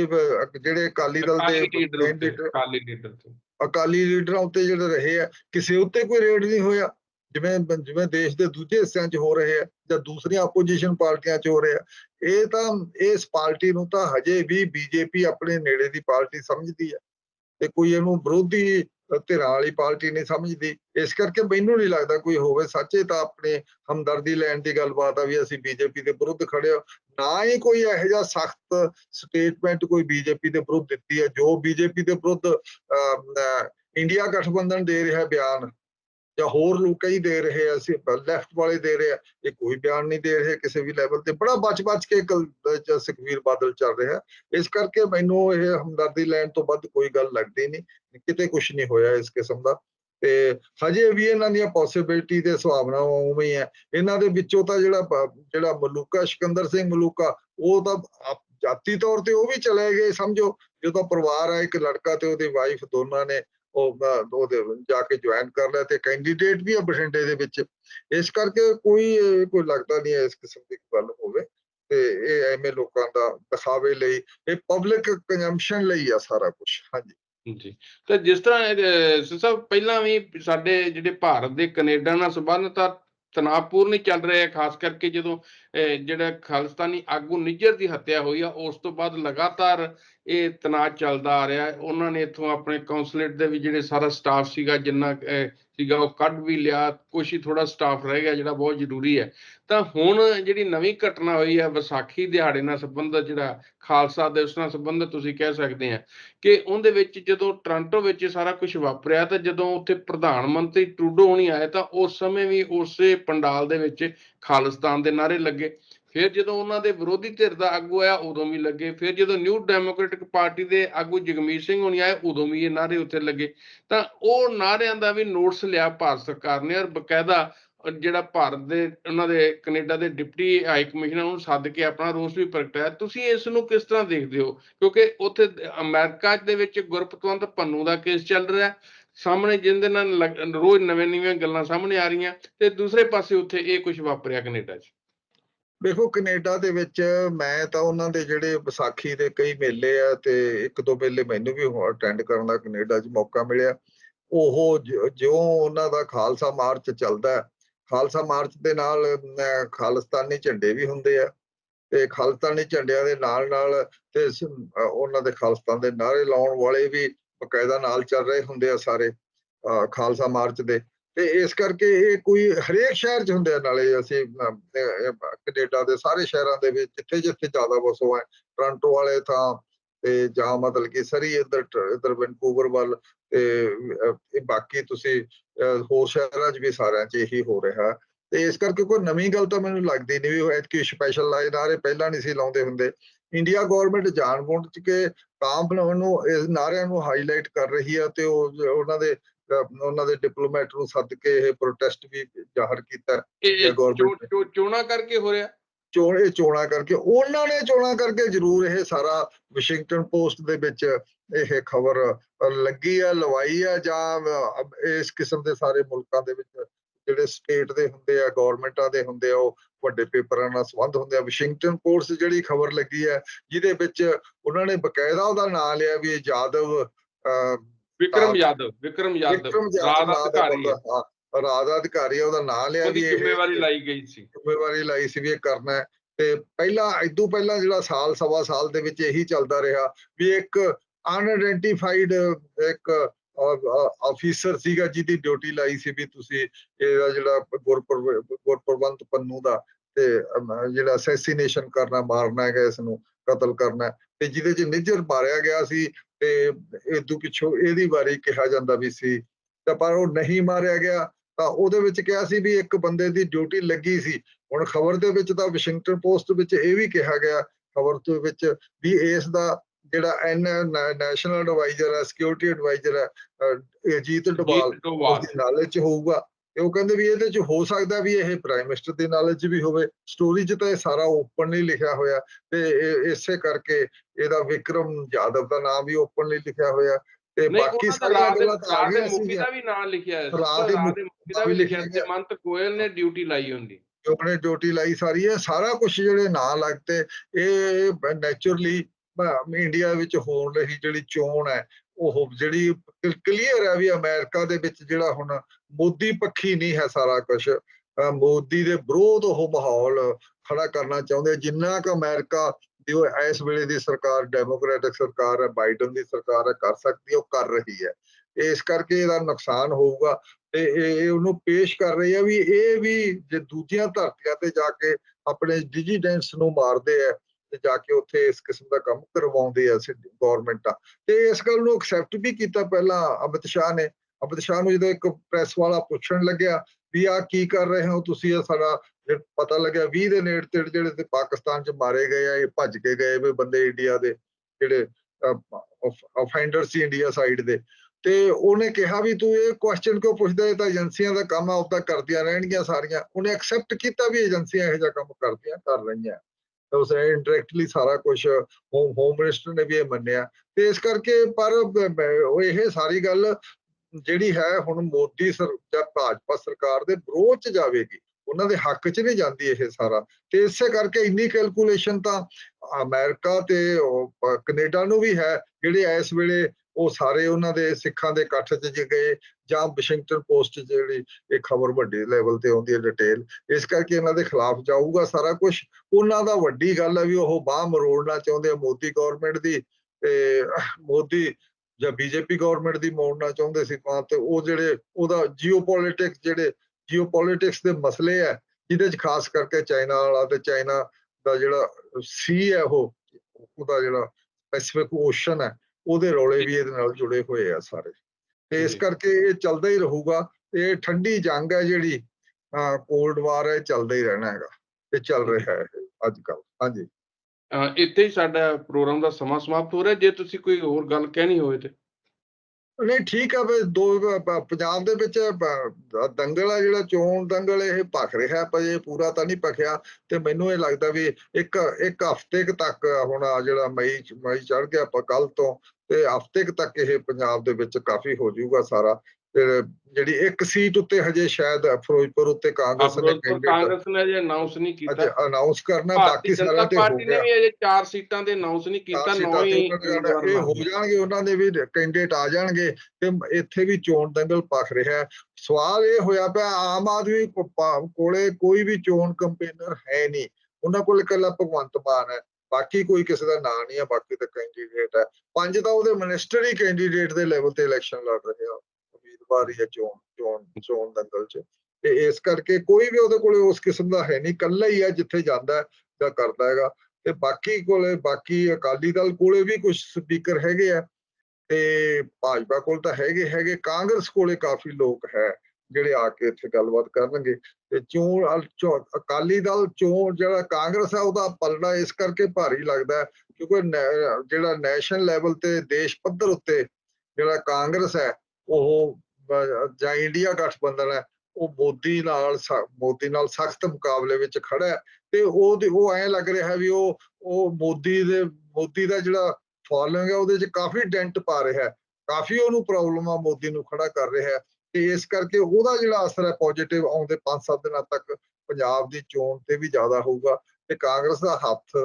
[SPEAKER 2] ਜਿਹੜੇ ਅਕਾਲੀ ਦਲ ਦੇ
[SPEAKER 1] ਅਕਾਲੀ ਲੀਡਰ ਤੇ
[SPEAKER 2] ਅਕਾਲੀ ਲੀਡਰਾਂ ਉੱਤੇ। ਜਿਹੜੇ ਰਹੇ ਆ ਕਿਸੇ ਉੱਤੇ ਕੋਈ ਰੇਡ ਨਹੀਂ ਹੋਇਆ। ਜਿਵੇਂ ਜਿਵੇਂ ਦੇਸ਼ ਦੇ ਦੂਜੇ ਹਿੱਸਿਆਂ 'ਚ ਹੋ ਰਹੇ ਆ ਜਾਂ ਦੂਸਰੀਆਂ ਆਪੋਜੀਸ਼ਨ ਪਾਰਟੀਆਂ 'ਚ ਹੋ ਰਹੇ ਆ ਇਹ ਤਾਂ ਇਸ ਪਾਰਟੀ ਨੂੰ ਤਾਂ ਹਜੇ ਵੀ ਬੀਜੇਪੀ ਆਪਣੇ ਨੇੜੇ ਦੀ ਪਾਰਟੀ ਸਮਝਦੀ ਹੈ ਤੇ ਕੋਈ ਇਹਨੂੰ ਵਿਰੋਧੀ ਧਿਰਾਂ ਵਾਲੀ ਪਾਰਟੀ ਨਹੀਂ ਸਮਝਦੀ। ਇਸ ਕਰਕੇ ਮੈਨੂੰ ਨਹੀਂ ਲੱਗਦਾ ਕੋਈ ਹੋਵੇ ਸੱਚੇ ਤਾਂ ਆਪਣੇ ਹਮਦਰਦੀ ਲੈਣ ਦੀ ਗੱਲਬਾਤ ਆ ਵੀ ਅਸੀਂ ਬੀਜੇਪੀ ਦੇ ਵਿਰੁੱਧ ਖੜੇ ਹੋ। ਨਾ ਹੀ ਕੋਈ ਇਹੋ ਜਿਹਾ ਸਖਤ ਸਟੇਟਮੈਂਟ ਕੋਈ ਬੀਜੇਪੀ ਦੇ ਵਿਰੁੱਧ ਦਿੱਤੀ ਹੈ। ਜੋ ਬੀਜੇਪੀ ਦੇ ਵਿਰੁੱਧ ਅਮ, ਇੰਡੀਆ ਗਠਬੰਧਨ ਦੇ ਰਿਹਾ ਬਿਆਨ ਜਾਂ ਹੋਰ ਲੋਕ ਕਈ ਦੇ ਰਹੇ ਆ, ਅਸੀਂ ਲੈਫਟ ਵਾਲੇ ਦੇ ਰਹੇ ਆ, ਇਹ ਕੋਈ ਬਿਆਨ ਨਹੀਂ ਦੇ ਰਹੇ ਕਿਸੇ ਵੀ ਲੈਵਲ ਤੇ। ਬੜਾ ਬਚ-ਬਚ ਕੇ ਕਲ- ਬਾਦਲ ਚੱਲ ਰਿਹਾ। ਇਸ ਕਰਕੇ ਮੈਨੂੰ ਇਹ ਹਮਦਰਦੀ ਲੈਣ ਤੋਂ ਵੱਧ ਕੋਈ ਗੱਲ ਲੱਗਦੀ ਨਹੀਂ, ਕਿਤੇ ਕੁਝ ਨਹੀਂ ਹੋਇਆ ਇਸ ਕਿਸਮ ਦਾ। ਤੇ ਹਜੇ ਵੀ ਇਹਨਾਂ ਦੀਆਂ ਪੋਸਿਬਿਲਿਟੀ ਦੇ ਸੁਭਾਵਨਾਵਾਂ ਉਵੇਂ ਹੀ ਹੈ ਇਹਨਾਂ ਦੇ ਵਿੱਚੋਂ ਤਾਂ ਜਿਹੜਾ ਜਿਹੜਾ ਮਲੂਕਾ, ਸਿਕੰਦਰ ਸਿੰਘ ਮਲੂਕਾ, ਉਹ ਤਾਂ ਜਾਤੀ ਤੌਰ ਤੇ ਉਹ ਵੀ ਚਲੇ ਗਏ, ਸਮਝੋ। ਜਦੋਂ ਪਰਿਵਾਰ ਆ, ਇੱਕ ਲੜਕਾ ਤੇ ਉਹਦੀ ਵਾਈਫ ਦੋਨਾਂ ਨੇ ਉਹ ਉਹਦੇ ਜਾ ਕੇ ਜੁਆਇਨ ਕਰ ਲਿਆ ਤੇ ਕੈਂਡੀਡੇਟ ਵੀ ਆ ਬਠਿੰਡੇ ਦੇ ਵਿੱਚ। ਇਸ ਕਰਕੇ ਕੋਈ ਕੋਈ ਲੱਗਦਾ ਨਹੀਂ ਇਸ ਕਿਸਮ ਦੀ ਗੱਲ ਹੋਵੇ ਤੇ ਇਹ ਐਵੇਂ ਲੋਕਾਂ ਦਾ ਦਿਖਾਵੇ ਲਈ, ਇਹ ਪਬਲਿਕ ਕੰਜੰਪਸ਼ਨ ਲਈ ਆ ਸਾਰਾ ਕੁਝ ਹਾਂਜੀ।
[SPEAKER 1] ਜੀ। ਤੇ ਜਿਸ ਤਰ੍ਹਾਂ ਸਭ ਪਹਿਲਾਂ ਵੀ ਸਾਡੇ ਜਿਹੜੇ ਭਾਰਤ ਦੇ ਕੈਨੇਡਾ ਨਾਲ ਸੰਬੰਧ ਤਾਂ ਤਣਾਅਪੂਰਨ ਹੀ ਚੱਲ ਰਿਹਾ ਖਾਸ ਕਰਕੇ ਜਦੋਂ ਜਿਹੜਾ ਖਾਲਿਸਤਾਨੀ ਆਗੂ ਨਿੱਜਰ ਦੀ ਹੱਤਿਆ ਹੋਈ ਆ, ਉਸ ਤੋਂ ਬਾਅਦ ਲਗਾਤਾਰ ਇਹ ਤਣਾਅ ਚੱਲਦਾ ਆ ਰਿਹਾ ਉਹਨਾਂ ਨੇ ਇੱਥੋਂ ਆਪਣੇ ਕੌਂਸੂਲੇਟ ਦੇ ਵੀ ਜਿਹੜੇ ਸਾਰਾ ਸਟਾਫ ਸੀਗਾ, ਜਿੰਨਾ ਸੀਗਾ, ਉਹ ਕੱਢ ਵੀ ਲਿਆ। ਕੁਛ ਹੀ ਥੋੜਾ ਸਟਾਫ ਰਹਿ ਗਿਆ, ਜਿਹੜਾ ਬਹੁਤ ਜ਼ਰੂਰੀ ਹੈ। ਤਾਂ ਹੁਣ ਜਿਹੜੀ ਨਵੀਂ ਘਟਨਾ ਹੋਈ ਹੈ, ਵਿਸਾਖੀ ਦਿਹਾੜੇ ਨਾਲ ਸੰਬੰਧਿਤ ਜਿਹੜਾ ਖਾਲਸਾ ਦਿਵਸ ਨਾਲ ਸੰਬੰਧਿਤ ਤੁਸੀਂ ਕਹਿ ਸਕਦੇ ਆ ਕਿ ਉਹਦੇ ਵਿੱਚ ਜਦੋਂ ਟੋਰਾਂਟੋ ਵਿੱਚ ਸਾਰਾ ਕੁਝ ਵਾਪਰਿਆ, ਤਾਂ ਜਦੋਂ ਉੱਥੇ ਪ੍ਰਧਾਨ ਮੰਤਰੀ ਟਰੂਡੋ ਹੋਣੀ ਆਏ, ਤਾਂ ਉਸ ਸਮੇਂ ਵੀ ਉਸੇ ਪੰਡਾਲ ਦੇ ਵਿੱਚ ਖਾਲਿਸਤਾਨ ਦੇ ਨਾਅਰੇ ਲੱਗੇ। ਫਿਰ ਜਦੋਂ ਉਹਨਾਂ ਦੇ ਵਿਰੋਧੀ ਧਿਰ ਦਾ ਆਗੂ ਆਇਆ, ਉਦੋਂ ਵੀ ਲੱਗੇ। ਫਿਰ ਜਦੋਂ ਨਿਊ ਡੈਮੋਕ੍ਰੈਟਿਕ ਪਾਰਟੀ ਦੇ ਆਗੂ ਜਗਮੀਤ ਸਿੰਘ ਹੋਣੀ ਆਏ, ਉਦੋਂ ਵੀ ਇਹ ਨਾਅਰੇ ਉੱਥੇ ਲੱਗੇ। ਤਾਂ ਉਹ ਨਾਅਰਿਆਂ ਦਾ ਵੀ ਨੋਟਸ ਲਿਆ ਭਾਰਤ ਸਰਕਾਰ ਨੇ ਔਰ ਬਕਾਇਦਾ ਜਿਹੜਾ ਭਾਰਤ ਦੇ, ਉਹਨਾਂ ਦੇ ਕੈਨੇਡਾ ਦੇ ਡਿਪਟੀ ਹਾਈ ਕਮਿਸ਼ਨਰ ਨੂੰ ਸੱਦ ਕੇ ਆਪਣਾ ਰੋਸ ਵੀ ਪ੍ਰਗਟਾਇਆ। ਤੁਸੀਂ ਇਸ ਨੂੰ ਕਿਸ ਤਰ੍ਹਾਂ ਦੇਖਦੇ ਹੋ? ਕਿਉਂਕਿ ਉੱਥੇ ਅਮਰੀਕਾ ਦੇ ਵਿੱਚ ਗੁਰਪਤਵੰਤ ਪੰਨੂ ਦਾ ਕੇਸ ਚੱਲ ਰਿਹਾ ਸਾਹਮਣੇ ਜਿਹਦੇ ਨਾਲ ਰੋਜ਼ ਨਵੇਂ ਨਵੀਆਂ ਗੱਲਾਂ ਸਾਹਮਣੇ ਆ ਰਹੀਆਂ ਤੇ ਦੂਸਰੇ ਪਾਸੇ ਉੱਥੇ ਇਹ ਕੁਝ ਵਾਪਰਿਆ ਕੈਨੇਡਾ 'ਚ।
[SPEAKER 2] ਦੇਖੋ ਕੈਨੇਡਾ ਦੇ ਵਿੱਚ ਮੈਂ ਤਾਂ ਉਹਨਾਂ ਦੇ ਜਿਹੜੇ ਵਿਸਾਖੀ ਦੇ ਕਈ ਮੇਲੇ ਆ ਤੇ ਇੱਕ ਦੋ ਮੇਲੇ ਮੈਨੂੰ ਵੀ ਅਟੈਂਡ ਕਰਨ ਦਾ ਕੈਨੇਡਾ 'ਚ ਮੌਕਾ ਮਿਲਿਆ। ਉਹ ਜਿਉਂ ਉਹਨਾਂ ਦਾ ਖਾਲਸਾ ਮਾਰਚ ਚੱਲਦਾ ਖਾਲਸਾ ਮਾਰਚ ਦੇ ਨਾਲ ਅਮ, ਖਾਲਿਸਤਾਨੀ ਝੰਡੇ ਵੀ ਹੁੰਦੇ ਆ ਤੇ ਖਾਲਿਸਤਾਨੀ ਝੰਡਿਆਂ ਦੇ ਨਾਲ ਨਾਲ ਤੇ ਉਹਨਾਂ ਦੇ ਖਾਲਿਸਤਾਨ ਦੇ ਨਾਅਰੇ ਲਾਉਣ ਵਾਲੇ ਵੀ ਬਕਾਇਦਾ ਨਾਲ ਚੱਲ ਰਹੇ ਹੁੰਦੇ ਆ ਸਾਰੇ ਖਾਲਸਾ ਮਾਰਚ ਦੇ। ਤੇ ਇਸ ਕਰਕੇ ਇਹ ਕੋਈ ਹਰੇਕ ਸ਼ਹਿਰ 'ਚ ਹੁੰਦੇ ਆ ਨਾਲੇ ਅਸੀਂ ਅਮ, ਕੈਨੇਡਾ ਦੇ ਸਾਰੇ ਸ਼ਹਿਰਾਂ ਦੇ ਵਿੱਚ ਜਿੱਥੇ ਜਿੱਥੇ ਜ਼ਿਆਦਾ ਵਸੋਂ ਹੈ ਟੋਰਾਂਟੋ ਵਾਲੇ ਥਾਂ ਤੇ ਜਾਂ ਮਤਲਬ ਕਿ ਸਰੀ ਇੱਧਰ ਟ- ਵੈਨਕੂਵਰ ਵੱਲ ਤੇ ਇਹ ਬਾਕੀ ਤੁਸੀਂ ਹੋਰ ਸ਼ਹਿਰਾਂ 'ਚ ਵੀ ਸਾਰਿਆਂ 'ਚ ਇਹੀ ਹੋ ਰਿਹਾ। ਤੇ ਇਸ ਕਰਕੇ ਕੋਈ ਨਵੀਂ ਗੱਲ ਤਾਂ ਮੈਨੂੰ ਲੱਗਦੀ ਨਹੀਂ ਵੀ ਉਹ ਐਤਕੀ ਸਪੈਸ਼ਲ ਲਾਏ ਨਾਰੇ ਪਹਿਲਾਂ ਨਹੀਂ ਸੀ ਲਾਉਂਦੇ ਹੁੰਦੇ। ਇੰਡੀਆ ਗਵਰਨਮੈਂਟ ਜਾਣਬੁੱਝ ਕੇ ਕਾਮ ਨੂੰ ਇਸ ਨਾਰਿਆਂ ਨੂੰ ਹਾਈਲਾਈਟ ਕਰ ਰਹੀ ਹੈ ਤੇ ਉਹ ਉਹਨਾਂ ਦੇ ਉਹਨਾਂ ਦੇ ਡਿਪਲੋਮੈਟ ਨੂੰ ਸੱਦ ਕੇ ਇਹ ਪ੍ਰੋਟੈਸਟ ਵੀ ਜ਼ਾਹਰ ਕੀਤਾ
[SPEAKER 1] ਚੋਣਾਂ ਕਰਕੇ ਹੋ ਰਿਹਾ?
[SPEAKER 2] ਚੋਣ ਇਹ ਚੋਣਾਂ ਕਰਕੇ ਉਹਨਾਂ ਨੇ ਚੋਣਾਂ ਕਰਕੇ ਜ਼ਰੂਰ ਇਹ ਸਾਰਾ ਵਾਸ਼ਿੰਗਟਨ ਪੋਸਟ ਦੇ ਵਿੱਚ ਇਹ ਖਬਰ ਲੱਗੀ ਆ ਲਵਾਈ ਆ ਜਾਂ ਇਸ ਕਿਸਮ ਦੇ ਸਾਰੇ ਮੁਲਕਾਂ ਦੇ ਵਿੱਚ ਜਿਹੜੇ ਸਟੇਟ ਦੇ ਹੁੰਦੇ ਆ ਗਵਰਨਮੈਂਟਾਂ ਦੇ ਹੁੰਦੇ ਆ ਉਹ ਵੱਡੇ ਪੇਪਰਾਂ ਨਾਲ ਸੰਬੰਧ ਹੁੰਦੇ ਆ। ਵਾਸ਼ਿੰਗਟਨ ਪੋਸਟ ਜਿਹੜੀ ਖਬਰ ਲੱਗੀ ਹੈ ਜਿਹਦੇ ਵਿੱਚ ਉਹਨਾਂ ਨੇ ਬਕਾਇਦਾ ਉਹਦਾ ਨਾਮ ਲਿਆ ਵੀ ਇਹ ਜਾਦਵ
[SPEAKER 1] ਵਿਕਰਮ ਯਾਦਵ ਵਿਕਰਮ ਯਾਦਵ ਰਾਜ
[SPEAKER 2] ਨਾਂ
[SPEAKER 1] ਅਧਿਕਾਰੀ
[SPEAKER 2] ਰਾਜ ਅਧਿਕਾਰੀ ਉਹਦਾ ਨਾਮ ਲਿਆ ਵੀ ਇਹ
[SPEAKER 1] ਜ਼ਿੰਮੇਵਾਰੀ ਲਾਈ ਗਈ ਸੀ।
[SPEAKER 2] ਜ਼ਿੰਮੇਵਾਰੀ ਲਾਈ ਸੀ ਵੀ ਇਹ ਕਰਨਾ ਹੈ। ਤੇ ਪਹਿਲਾਂ ਇਦੋਂ ਪਹਿਲਾਂ ਜਿਹੜਾ ਸਾਲ ਸਵਾ ਸਾਲ ਦੇ ਵਿੱਚ ਇਹੀ ਚੱਲਦਾ ਰਿਹਾ ਵੀ ਇੱਕ ਅਨਆਇਡੈਂਟੀਫਾਈਡ ਇੱਕ ਆਫੀਸਰ ਸੀਗਾ ਜਿਹਦੀ ਡਿਊਟੀ ਲਾਈ ਸੀ ਵੀ ਤੁਸੀਂ ਇਹਦਾ ਜਿਹੜਾ ਗੁਰਪੁਰ ਗੁਰਪ੍ਰਬੰਧ ਪੰਨੂ ਦਾ ਤੇ ਜਿਹੜਾ ਅਸੈਸੀਨੇਸ਼ਨ ਕਰਨਾ ਮਾਰਨਾ ਹੈਗਾ ਇਸ ਨੂੰ ਕਤਲ ਕਰਨਾ ਹੈ, ਤੇ ਜਿਹਦੇ ਚ ਨਿੱਜਰ ਮਾਰਿਆ ਗਿਆ ਸੀ ਤੇ ਇਦੋਂ ਪਿੱਛੋਂ ਇਹਦੀ ਬਾਰੇ ਕਿਹਾ ਜਾਂਦਾ ਵੀ ਸੀ। ਤਾਂ ਪਰ ਉਹ ਨਹੀਂ ਮਾਰਿਆ ਗਿਆ ਤਾਂ ਉਹਦੇ ਵਿੱਚ ਕਿਹਾ ਸੀ ਵੀ ਇੱਕ ਬੰਦੇ ਦੀ ਡਿਊਟੀ ਲੱਗੀ ਸੀ। ਹੁਣ ਖਬਰ ਦੇ ਵਿੱਚ ਤਾਂ ਵਾਸ਼ਿੰਗਟਨ ਪੋਸਟ ਵਿੱਚ ਇਹ ਵੀ ਕਿਹਾ ਗਿਆ ਖਬਰ ਦੇ ਵਿੱਚ ਵੀ ਇਸ ਦਾ ਜਿਹੜਾ ਐਨ ਨੈਸ਼ਨਲ ਐਡਵਾਈਜ਼ਰ ਹੈ ਸਿਕਿਉਰਿਟੀ ਐਡਵਾਈਜ਼ਰ ਹੈ ਅਜੀਤ ਡੋਵਾਲ ਉਹਦੀ ਨਾਲੇਜ ਚ ਹੋਊਗਾ। ਤੇ ਉਹ ਕਹਿੰਦੇ ਵੀ ਇਹਦੇ ਚ ਹੋ ਸਕਦਾ ਵੀ ਇਹ ਪ੍ਰਾਈਮ ਮਿਨਿਸਟਰ ਦੀ ਨਾਲੇਜ ਵੀ ਹੋਵੇ। ਸਟੋਰੀ 'ਚ ਤਾਂ ਇਹ ਸਾਰਾ ਓਪਨਲੀ ਲਿਖਿਆ ਹੋਇਆ। ਤੇ ਇਸੇ ਕਰਕੇ ਇਹਦਾ ਵਿਕਰਮ ਯਾਦਵ ਦਾ ਨਾਮ ਵੀ ਓਪਨਲੀ ਲਿਖਿਆ ਹੋਇਆ। ਤੇ ਬਾਕੀ
[SPEAKER 1] ਦੇ
[SPEAKER 2] ਗੱਲਾਂ ਤਾਂ ਆ ਗਈਆਂ ਸੀਗੀਆਂ
[SPEAKER 1] ਦਾ ਵੀ ਨਾਮ ਲਿਖਿਆ ਹੈ
[SPEAKER 2] ਰਾਤ ਦੇ
[SPEAKER 1] ਮੁਖੀ ਵੀ ਲਿਖਿਆ ਤੇ ਮੰਤ ਕੋਇਲ ਨੇ ਡਿਊਟੀ ਲਾਈ ਹੁੰਦੀ।
[SPEAKER 2] ਉਹਨੇ ਡਿਊਟੀ ਲਾਈ ਸਾਰੀ। ਹੈ ਸਾਰਾ ਕੁਝ ਜਿਹੜੇ ਨਾਂ ਲੱਗਤੇ ਇਹ ਨੇਚਰਲੀ ਇੰਡੀਆ ਵਿੱਚ ਹੋਣ ਰਹੀ ਜਿਹੜੀ ਚੋਣ ਹੈ ਉਹ ਜਿਹੜੀ ਕਲੀਅਰ ਹੈ ਵੀ ਅਮਰੀਕਾ ਦੇ ਵਿੱਚ ਜਿਹੜਾ ਹੁਣ ਮੋਦੀ ਪੱਖੀ ਨਹੀਂ ਹੈ ਸਾਰਾ ਕੁਝ ਮੋਦੀ ਦੇ ਵਿਰੋਧ ਉਹ ਮਾਹੌਲ ਖੜਾ ਕਰਨਾ ਚਾਹੁੰਦੇ ਜਿੰਨਾ ਕੁ ਅਮਰੀਕਾ ਦੀ ਉਹ ਇਸ ਵੇਲੇ ਦੀ ਸਰਕਾਰ ਡੈਮੋਕ੍ਰੈਟਿਕ ਸਰਕਾਰ ਹੈ ਬਾਈਡਨ ਦੀ ਸਰਕਾਰ ਹੈ, ਕਰ ਸਕਦੀ ਉਹ ਕਰ ਰਹੀ ਹੈ। ਇਸ ਕਰਕੇ ਇਹਦਾ ਨੁਕਸਾਨ ਹੋਊਗਾ ਤੇ ਇਹ ਉਹਨੂੰ ਪੇਸ਼ ਕਰ ਰਹੀ ਹੈ ਵੀ ਇਹ ਵੀ ਜੇ ਦੂਜੀਆਂ ਧਰਤੀਆਂ ਤੇ ਜਾ ਕੇ ਆਪਣੇ ਡਿਜੀਡੈਂਸ ਨੂੰ ਮਾਰਦੇ ਆ ਤੇ ਜਾ ਕੇ ਉੱਥੇ ਇਸ ਕਿਸਮ ਦਾ ਕੰਮ ਕਰਵਾਉਂਦੇ ਆ ਗਵਰਨਮੈਂਟਾਂ ਤੇ ਇਸ ਗੱਲ ਨੂੰ ਐਕਸੈਪਟ ਵੀ ਕੀਤਾ ਪਹਿਲਾਂ ਅਮਿਤ ਸ਼ਾਹ ਨੇ। ਅਮਿਤ ਸ਼ਾਹ ਨੂੰ ਜਦੋਂ ਇੱਕ ਪ੍ਰੈਸ ਵਾਲਾ ਪੁੱਛਣ ਲੱਗਿਆ ਵੀ ਆ ਕੀ ਕਰ ਰਹੇ ਹੋ ਤੁਸੀਂ? ਇਹ ਸਾਡਾ ਪਤਾ ਲੱਗਿਆ 20 ਦੇ ਨੇੜੇ ਤੇੜੇ ਜਿਹੜੇ ਤੇ ਪਾਕਿਸਤਾਨ ਚ ਮਾਰੇ ਗਏ ਆ, ਇਹ ਭੱਜ ਕੇ ਗਏ ਵੀ ਬੰਦੇ ਇੰਡੀਆ ਦੇ, ਜਿਹੜੇ ਅਫੈਂਡਰ ਸੀ ਇੰਡੀਆ ਸਾਈਡ ਦੇ। ਤੇ ਉਹਨੇ ਕਿਹਾ ਵੀ ਤੂੰ ਇਹ ਕੁਐਸਚਨ ਕਿਉਂ ਪੁੱਛਦਾ? ਇਹ ਤਾਂ ਏਜੰਸੀਆਂ ਦਾ ਕੰਮ ਆ ਉਹ ਕਰਦੀਆਂ ਰਹਿਣਗੀਆਂ ਸਾਰੀਆਂ। ਉਹਨੇ ਐਕਸੈਪਟ ਕੀਤਾ ਵੀ ਏਜੰਸੀਆਂ ਇਹੋ ਜਿਹਾ ਕੰਮ ਕਰਦੀਆਂ, ਕਰ ਰਹੀਆਂ। ਤਾਂ ਉਸ ਇਨਡਾਇਰੈਕਟਲੀ ਸਾਰਾ ਕੁਝ ਹੋਮ ਹੋਮ ਮਿਨਿਸਟਰ ਨੇ ਵੀ ਇਹ ਮੰਨਿਆ। ਤੇ ਇਸ ਕਰਕੇ ਪਰ ਉਹ ਇਹ ਸਾਰੀ ਗੱਲ ਜਿਹੜੀ ਹੈ ਹੁਣ ਮੋਦੀ ਸਰ, ਜਾਂ ਭਾਜਪਾ ਸਰਕਾਰ ਦੇ ਵਿਰੋਧ ਚ ਜਾਵੇਗੀ। ਉਹਨਾਂ ਦੇ ਹੱਕ 'ਚ ਨਹੀਂ ਜਾਂਦੀ ਇਹ ਸਾਰਾ। ਤੇ ਇਸੇ ਕਰਕੇ ਇੰਨੀ ਕੈਲਕੂਲੇਸ਼ਨ ਤਾਂ ਅਮਰੀਕਾ ਤੇ ਉਹ ਕੈਨੇਡਾ ਨੂੰ ਵੀ ਹੈ, ਜਿਹੜੇ ਇਸ ਵੇਲੇ ਉਹ ਸਾਰੇ ਉਹਨਾਂ ਦੇ ਸਿੱਖਾਂ ਦੇ ਇਕੱਠ 'ਚ ਜੇ ਗਏ ਜਾਂ ਵਾਸ਼ਿੰਗਟਨ ਪੋਸਟ ਜਿਹੜੀ ਇਹ ਖਬਰ ਵੱਡੇ ਲੈਵਲ ਤੇ ਆਉਂਦੀ ਹੈ ਡਿਟੇਲ ਇਸ ਕਰਕੇ ਇਹਨਾਂ ਦੇ ਖਿਲਾਫ ਜਾਊਗਾ ਸਾਰਾ ਕੁਝ ਉਹਨਾਂ ਦਾ ਵੱਡੀ ਗੱਲ ਹੈ ਵੀ ਉਹ ਬਾਹ ਮਰੋੜਨਾ ਚਾਹੁੰਦੇ ਆ ਮੋਦੀ ਗਵਰਨਮੈਂਟ ਦੀ ਤੇ ਮੋਦੀ ਜਾਂ ਬੀਜੇਪੀ ਗਵਰਨਮੈਂਟ ਦੀ ਮੋੜਨਾ ਚਾਹੁੰਦੇ ਸੀ ਤਾਂ ਤੇ ਉਹ ਜਿਹੜੇ ਉਹਦਾ ਜੀਓਪੋਲਿਟਿਕਸ ਜਿਹੜੇ ਜੀਓਪੋਲਿਟਿਕਸ ਦੇ ਮਸਲੇ ਹੈ ਜਿਹਦੇ 'ਚ ਖਾਸ ਕਰਕੇ ਚਾਈਨਾ ਵਾਲਾ ਤੇ ਚਾਈਨਾ ਦਾ ਜਿਹੜਾ ਸੀ ਹੈ ਉਹ ਉਹਦਾ ਜਿਹੜਾ ਪੈਸੀਫਿਕ ਓਸ਼ਨ ਹੈ ਉਹਦੇ ਰੌਲੇ ਵੀ ਇਹਦੇ ਨਾਲ ਜੁੜੇ ਹੋਏ ਆ ਸਾਰੇ। ਤੇ ਇਸ। ਕਰਕੇ ਇਹ ਚੱਲਦਾ ਹੀ ਰਹੂਗਾ। ਇਹ ਠੰਡੀ ਜੰਗ ਹੈ ਜਿਹੜੀ ਕੋਲਡ ਵਾਰ ਹੈ ਚੱਲਦਾ ਹੀ ਰਹਿਣਾ ਹੈਗਾ। ਇਹ ਚੱਲ ਰਿਹਾ ਹੈ ਅੱਜ ਕੱਲ ਹਾਂਜੀ
[SPEAKER 1] ਇੱਥੇ ਹੀ ਸਾਡਾ ਪ੍ਰੋਗਰਾਮ ਦਾ ਸਮਾਂ ਸਮਾਪਤ ਹੋ ਰਿਹਾ। ਜੇ ਤੁਸੀਂ ਕੋਈ ਹੋਰ ਗੱਲ ਕਹਿਣੀ ਹੋਵੇ ਤੇ।
[SPEAKER 2] ਨਹੀਂ ਠੀਕ ਆ ਵੀ ਦੋ ਪੰਜਾਬ ਦੇ ਵਿੱਚ ਦੰਗਲ ਆ ਜਿਹੜਾ ਚੋਣ ਦੰਗਲ ਇਹ ਭਖ ਰਿਹਾ ਪਰ ਇਹ ਪੂਰਾ ਤਾਂ ਨਹੀਂ ਭਖਿਆ। ਤੇ ਮੈਨੂੰ ਇਹ ਲੱਗਦਾ ਵੀ ਇੱਕ ਇੱਕ ਹਫ਼ਤੇ ਤੱਕ ਹੁਣ ਆ ਜਿਹੜਾ ਮਈ ਮਈ ਚੜ ਗਿਆ ਆਪਾਂ ਕੱਲ ਤੋਂ ਤੇ ਹਫ਼ਤੇ ਤੱਕ ਇਹ ਪੰਜਾਬ ਦੇ ਵਿੱਚ ਕਾਫੀ ਹੋ ਜਾਊਗਾ ਸਾਰਾ। ਜਿਹੜੀ ਇੱਕ ਸੀਟ ਉੱਤੇ ਹਜੇ ਸ਼ਾਇਦ ਫਿਰੋਜ਼ਪੁਰ ਉੱਤੇ ਕਾਂਗਰਸ ਨੇ ਕੈਂਡੀਡੇਟ
[SPEAKER 1] ਕਾਂਗਰਸ ਨੇ ਅਜੇ ਅਨਾਉਂਸ ਨਹੀਂ
[SPEAKER 2] ਅਜੇ
[SPEAKER 1] ਕੀਤਾ
[SPEAKER 2] ਅਨਾਉਂਸ ਕਰਨਾ ਬਾਕੀ ਸਾਰਿਆਂ ਤੇ ਹੋ
[SPEAKER 1] ਪਾਰਟੀ ਨੇ ਵੀ ਅਜੇ ਚਾਰ ਸੀਟਾਂ ਦੇ ਅਨਾਉਂਸ ਨਹੀਂ ਕੀਤਾ ਨੌ ਹੀ
[SPEAKER 2] ਇਹ ਹੋ ਜਾਣਗੇ ਉਹਨਾਂ ਦੇ ਵੀ ਕੈਂਡੀਡੇਟ ਆ ਜਾਣਗੇ ਤੇ ਇੱਥੇ ਵੀ ਚੋਣ ਦੰਗਲ ਪਖ ਰਿਹਾ ਸਵਾਲ ਇਹ ਹੋਇਆ ਪਿਆ ਆਮ ਆਦਮੀ ਕੋਲੇ ਕੋਈ ਵੀ ਚੋਣ ਕੰਪੇਨਰ ਹੈ ਨਹੀਂ। ਉਹਨਾਂ ਕੋਲ ਇਕੱਲਾ ਭਗਵੰਤ ਮਾਨ ਹੈ। ਬਾਕੀ ਕੋਈ ਕਿਸੇ ਦਾ ਨਾਂ ਨਹੀਂ ਹੈ ਬਾਕੀ ਤਾਂ ਕੈਂਡੀਡੇਟ ਹੈ ਪੰਜ ਤਾਂ ਉਹਦੇ ਮਿਨਿਸਟਰ ਹੀ ਕੈਂਡੀਡੇਟ ਦੇ ਲੈਵਲ ਤੇ ਇਲੈਕਸ਼ਨ ਲੜ ਰਹੇ ਆ। ਉਮੀਦਵਾਰ ਹੀ ਚੋਣ ਚੋਣ ਚੋਣ ਦੰਗਲ 'ਚ। ਤੇ ਇਸ ਕਰਕੇ ਕੋਈ ਵੀ ਉਹਦੇ ਕੋਲੇ ਉਸ ਕਿਸਮ ਦਾ ਹੈ ਨਹੀਂ। ਇਕੱਲਾ ਹੀ ਹੈ ਜਿੱਥੇ ਜਾਂਦਾ ਹੈ ਜਾਂ ਕਰਦਾ ਹੈਗਾ। ਤੇ ਬਾਕੀ ਕੋਲੇ, ਬਾਕੀ ਅਕਾਲੀ ਦਲ ਕੋਲੇ ਵੀ ਕੁਝ ਸਪੀਕਰ ਹੈਗੇ ਆ। ਤੇ ਭਾਜਪਾ ਕੋਲ ਤਾਂ ਹੈਗੇ ਹੈਗੇ। ਕਾਂਗਰਸ ਕੋਲੇ ਕਾਫੀ ਲੋਕ ਹੈ। ਜਿਹੜੇ ਆ ਕੇ ਇੱਥੇ ਗੱਲਬਾਤ ਕਰਨਗੇ। ਤੇ ਚੋਣ ਅਕਾਲੀ ਦਲ ਚੋਣ ਜਿਹੜਾ ਕਾਂਗਰਸ ਹੈ ਉਹਦਾ ਪਲੜਾ ਇਸ ਕਰਕੇ ਭਾਰੀ ਲੱਗਦਾ ਕਿਉਂਕਿ ਜਿਹੜਾ ਨੈਸ਼ਨਲ ਲੈਵਲ ਤੇ ਦੇਸ਼ ਪੱਧਰ ਉੱਤੇ ਜਿਹੜਾ ਕਾਂਗਰਸ ਹੈ, ਉਹ ਜਾਂ ਇੰਡੀਆ ਗਠਬੰਧਨ ਹੈ, ਉਹ ਮੋਦੀ ਨਾਲ ਸ- ਮੋਦੀ ਨਾਲ ਸਖਤ ਮੁਕਾਬਲੇ ਵਿੱਚ ਖੜਾ ਹੈ ਤੇ ਉਹ ਉਹ ਐਂ ਲੱਗ ਰਿਹਾ ਵੀ ਉਹ ਉਹ ਮੋਦੀ ਦੇ, ਮੋਦੀ ਦਾ ਜਿਹੜਾ ਫਾਲੋਇੰਗ ਹੈ, ਉਹਦੇ 'ਚ ਕਾਫੀ ਡੈਂਟ ਪਾ ਰਿਹਾ ਹੈ। ਕਾਫੀ ਉਹਨੂੰ ਪ੍ਰੋਬਲਮ ਆ ਮੋਦੀ ਨੂੰ ਖੜਾ ਕਰ ਰਿਹਾ ਹੈ। ਤੇ ਇਸ ਕਰਕੇ ਉਹਦਾ ਜਿਹੜਾ ਅਸਰ ਹੈ ਪੋਜੀਟਿਵ ਆਉਂਦੇ 5-7 ਦਿਨਾਂ ਤੱਕ ਪੰਜਾਬ ਦੀ ਚੋਣ ਤੇ ਵੀ ਜ਼ਿਆਦਾ ਹੋਊਗਾ ਤੇ ਕਾਂਗਰਸ ਦਾ ਹੱਥ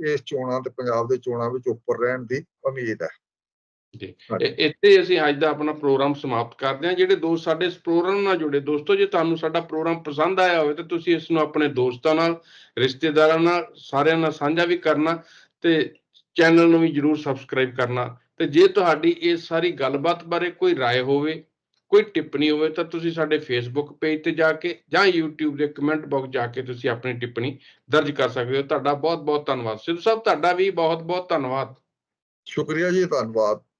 [SPEAKER 2] ਇਸ ਚੋਣਾਂ ਤੇ ਪੰਜਾਬ ਦੇ ਚੋਣਾਂ ਵਿੱਚ ਉੱਪਰ ਰਹਿਣ ਦੀ ਉਮੀਦ ਹੈ
[SPEAKER 1] ਜੀ
[SPEAKER 2] ਹਾਂਜੀ।
[SPEAKER 1] ਇ- ਇੱਥੇ ਅਸੀਂ ਅੱਜ ਦਾ ਆਪਣਾ ਪ੍ਰੋਗਰਾਮ ਸਮਾਪਤ ਕਰਦੇ ਹਾਂ ਜਿਹੜੇ ਦੋਸਤ ਸਾਡੇ ਇਸ ਪ੍ਰੋਗਰਾਮ ਨਾਲ ਜੁੜੇ ਦੋਸਤੋ ਜੇ ਤੁਹਾਨੂੰ ਸਾਡਾ ਪ੍ਰੋਗਰਾਮ ਪਸੰਦ ਆਇਆ ਹੋਵੇ ਤਾਂ ਤੁਸੀਂ ਇਸ ਨੂੰ ਆਪਣੇ ਦੋਸਤਾਂ ਨਾਲ ਰਿਸ਼ਤੇਦਾਰਾਂ ਨਾਲ ਸਾਰਿਆਂ ਨਾਲ ਸਾਂਝਾ ਵੀ ਕਰਨਾ ਤੇ ਚੈਨਲ ਨੂੰ ਵੀ ਜਰੂਰ ਸਬਸਕ੍ਰਾਈਬ ਕਰਨਾ ਤੇ ਜੇ ਤੁਹਾਡੀ ਇਸ ਸਾਰੀ ਗੱਲਬਾਤ ਬਾਰੇ ਕੋਈ رائے ਹੋਵੇ ਕੋਈ ਟਿੱਪਣੀ ਹੋਵੇ ਤਾਂ ਤੁਸੀਂ ਸਾਡੇ ਫੇਸਬੁੱਕ ਪੇਜ ਤੇ ਜਾ ਕੇ ਜਾਂ YouTube ਦੇ ਕਮੈਂਟ ਬਾਕਸ ਜਾ ਕੇ ਤੁਸੀਂ ਆਪਣੀ ਟਿੱਪਣੀ ਦਰਜ ਕਰ ਸਕਦੇ ਹੋ। ਤੁਹਾਡਾ ਬਹੁਤ ਬਹੁਤ ਧੰਨਵਾਦ। ਸਿੱਧੂ ਸਾਹਿਬ, ਤੁਹਾਡਾ ਵੀ ਬਹੁਤ ਬਹੁਤ ਧੰਨਵਾਦ।
[SPEAKER 2] ਸ਼ੁਕਰੀਆ ਜੀ, ਧੰਨਵਾਦ।